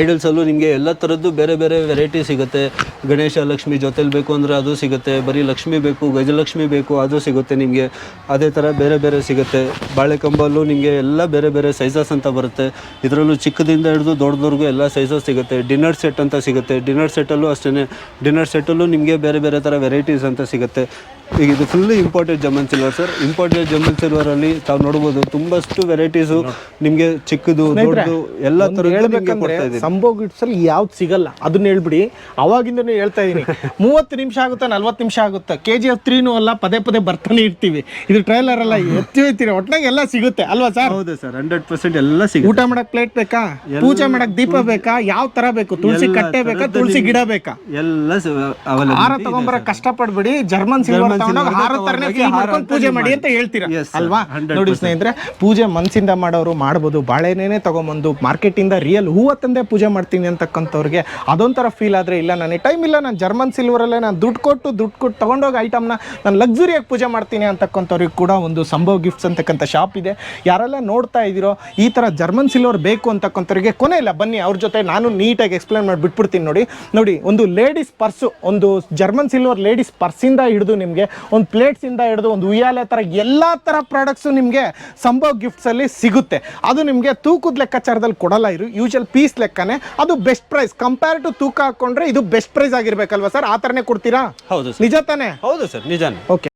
ಐಡಲ್ಸಲ್ಲೂ ನಿಮಗೆ ಎಲ್ಲ ಥರದ್ದು ಬೇರೆ ಬೇರೆ ವೆರೈಟಿ ಸಿಗುತ್ತೆ. ಗಣೇಶ, ಲಕ್ಷ್ಮಿ ಜೊತೆಲಿ ಬೇಕು ಅಂದರೆ ಅದು ಸಿಗುತ್ತೆ. ಬರೀ ಲಕ್ಷ್ಮಿ ಬೇಕು, ಗಜಲಕ್ಷ್ಮಿ ಬೇಕು, ಅದು ಸಿಗುತ್ತೆ ನಿಮಗೆ. ಅದೇ ಥರ ಬೇರೆ ಬೇರೆ ಸಿಗುತ್ತೆ. ಬಾಳೆಕಂಬಲ್ಲೂ ನಿಮಗೆ ಎಲ್ಲ ಬೇರೆ ಬೇರೆ ಸೈಜಸ್ ಅಂತ ಬರುತ್ತೆ. ಇದರಲ್ಲೂ ಚಿಕ್ಕದಿಂದ ಹಿಡಿದು ದೊಡ್ಡದವ್ರಿಗೂ ಎಲ್ಲ ಸೈಜಸ್ ಸಿಗುತ್ತೆ. ಡಿನ್ನರ್ ಸೆಟ್ ಅಂತ ಸಿಗುತ್ತೆ. ಡಿನ್ನರ್ ಸೆಟ್ಟಲ್ಲೂ ಅಷ್ಟೇ ಡಿನ್ನರ್ ಸೆಟ್ಟಲ್ಲೂ ನಿಮಗೆ ಬೇರೆ ಬೇರೆ ಥರ ವೆರೈಟೀಸ್ ಅಂತ ಸಿಗುತ್ತೆ. ಈಗ ಇದು full imported German silver sir imported German ಸಿಲ್ವರಲ್ಲಿ ತಾವು ನೋಡಬಹುದು ತುಂಬಷ್ಟು ವೆರೈಟೀಸ್ ನಿಮಗೆ ಚಿಕ್ಕದು ದೊಡ್ಡದು ಎಲ್ಲ ತರ ಹೇಳ್ಬೇಕಂದ್ರೆ ಸಂಭೋಗ ಅಲ್ಲಿ ಯಾವ್ದು ಸಿಗಲ್ಲ. ಅದನ್ನ ಹೇಳ್ಬಿಡಿ. ಅವಾಗಿಂದನೂ ಹೇಳ್ತಾ ಇದೀನಿ ಮೂವತ್ತು ನಿಮಿಷ ಆಗುತ್ತಾ ನಲ್ವತ್ತು ನಿಮಿಷ ಆಗುತ್ತಾ? ಕೆ ಜಿ ಎಫ್ ತ್ರೀನೂ ಅಲ್ಲ ಪದೇ ಪದೇ ಬರ್ತಾನೆ ಇರ್ತೀವಿ. ಇದು ಟ್ರೈಲರ್ ಅಲ್ಲ ಎತ್ತಿ ಹೋಯ್ತೀರಿ? ಒಟ್ನಾಗ ಎಲ್ಲ ಸಿಗುತ್ತೆ ಅಲ್ವಾ ಸರ್ ಹೌದು ಸರ್ ಹಂಡ್ರೆಡ್ ಪರ್ಸೆಂಟ್ ಎಲ್ಲ ಸಿಗುತ್ತೆ. ಊಟ ಮಾಡಕ್ ಪ್ಲೇಟ್ ಬೇಕಾ? ಪೂಜೆ ಮಾಡಕ್ ದೀಪ ಬೇಕಾ? ಯಾವ ತರ ಬೇಕು? ತುಳಸಿ ಕಟ್ಟೆ ಬೇಕಾ? ತುಳಸಿ ಗಿಡ ಬೇಕಾ? ಎಲ್ಲ ಆರ ತಗೊಂಬರ ಕಷ್ಟಪಡ್ಬೇಡಿ. ಜರ್ಮನ್ ಸಿಲ್ವರ್ ತಗೊಂಡೋಗಿ ಹಾರ ತರನೇ ಫೀಲ್ ಮಾಡ್ಕೊಂಡು ಪೂಜೆ ಮಾಡಿ ಅಂತ ಹೇಳ್ತೀರಾ? ಅಲ್ವಾ? ನೋಡಿ ಸ್ನೇಹಿತರೆ ಪೂಜೆ ಮನ್ಸಿಂದ ಮಾಡೋರು ಮಾಡ್ಬೋದು ಬಾಳೆನೇ ತಗೊಂಬಂದು ಮಾರ್ಕೆಟ್ ಇಂದ ರಿಯಲ್ ಹೂವ ತಂದೆ ಪೂಜೆ ಮಾಡ್ತೀನಿ ಅಂತಕ್ಕಂಥವ್ರಿಗೆ ಅದೊಂಥರ ಫೀಲ್ ಆದ್ರೆ ಇಲ್ಲ ನನಗೆ ಟೈಮ್ ಇಲ್ಲ ನಾನು ಜರ್ಮನ್ ಸಿಲ್ವರ್ ಅಲ್ಲೇ ನಾನು ದುಡ್ಡು ಕೊಟ್ಟು ದುಡ್ಡು ಕೊಟ್ಟು ತಗೊಂಡೋಗಿ ಐಟಮ್ನ ನಾನು ಲಕ್ಸುರಿಯಾಗಿ ಪೂಜೆ ಮಾಡ್ತೀನಿ ಅಂತಕ್ಕಂಥವ್ರಿಗೆ ಕೂಡ ಒಂದು ಸಂಭವ್ ಗಿಫ್ಟ್ಸ್ ಅಂತಕ್ಕಂಥ ಶಾಪ್ ಇದೆ. ಯಾರೆಲ್ಲ ನೋಡ್ತಾ ಇದ್ದೀರೋ ಈ ಥರ ಜರ್ಮನ್ ಸಿಲ್ವರ್ ಬೇಕು ಅಂತಕ್ಕಂಥವ್ರಿಗೆ ಕೊನೆ ಇಲ್ಲ ಬನ್ನಿ ಅವ್ರ ಜೊತೆ ನಾನು ನೀಟಾಗಿ ಎಕ್ಸ್ಪ್ಲೇನ್ ಮಾಡಿ ಬಿಟ್ಬಿಡ್ತೀನಿ ನೋಡಿ. ನೋಡಿ ಒಂದು ಲೇಡೀಸ್ ಪರ್ಸು ಒಂದು ಜರ್ಮನ್ ಸಿಲ್ವರ್ ಲೇಡೀಸ್ ಪರ್ಸಿಂದ ಹಿಡಿದು ನಿಮಗೆ ನಿಮಗೆ. ಒಂದು ಪ್ಲೇಟ್ಸಿಂದ ಹಿಡಿದು ಒಂದು ಉಯ್ಯಾಲೆ ಥರ ಎಲ್ಲ ಥರ ಪ್ರಾಡಕ್ಟ್ಸು ನಿಮಗೆ ಸಂಭವ್ ಗಿಫ್ಟ್ಸಲ್ಲಿ ಸಿಗುತ್ತೆ. ಅದು ನಿಮಗೆ ತೂಕದ ಲೆಕ್ಕಾಚಾರದಲ್ಲಿ ಕೊಡಲ್ಲ ಇರು. ಯೂಶಲ್ ಪೀಸ್ ಲೆಕ್ಕನೇ. ಅದು ಬೆಸ್ಟ್ ಪ್ರೈಸ್ ಕಂಪೇರ್ ಟು ತೂಕ ಹಾಕೊಂಡ್ರೆ ಇದು ಬೆಸ್ಟ್ ಪ್ರೈಸ್ ಆಗಿರ್ಬೇಕಲ್ವಾ ಸರ್? ಆ ಥರನೇ ಕೊಡ್ತೀರಾ? ಹೌದು ಸರ್. ನಿಜ ತಾನೇ? ಹೌದು ಸರ್. ನಿಜಾನೇ. ಓಕೆ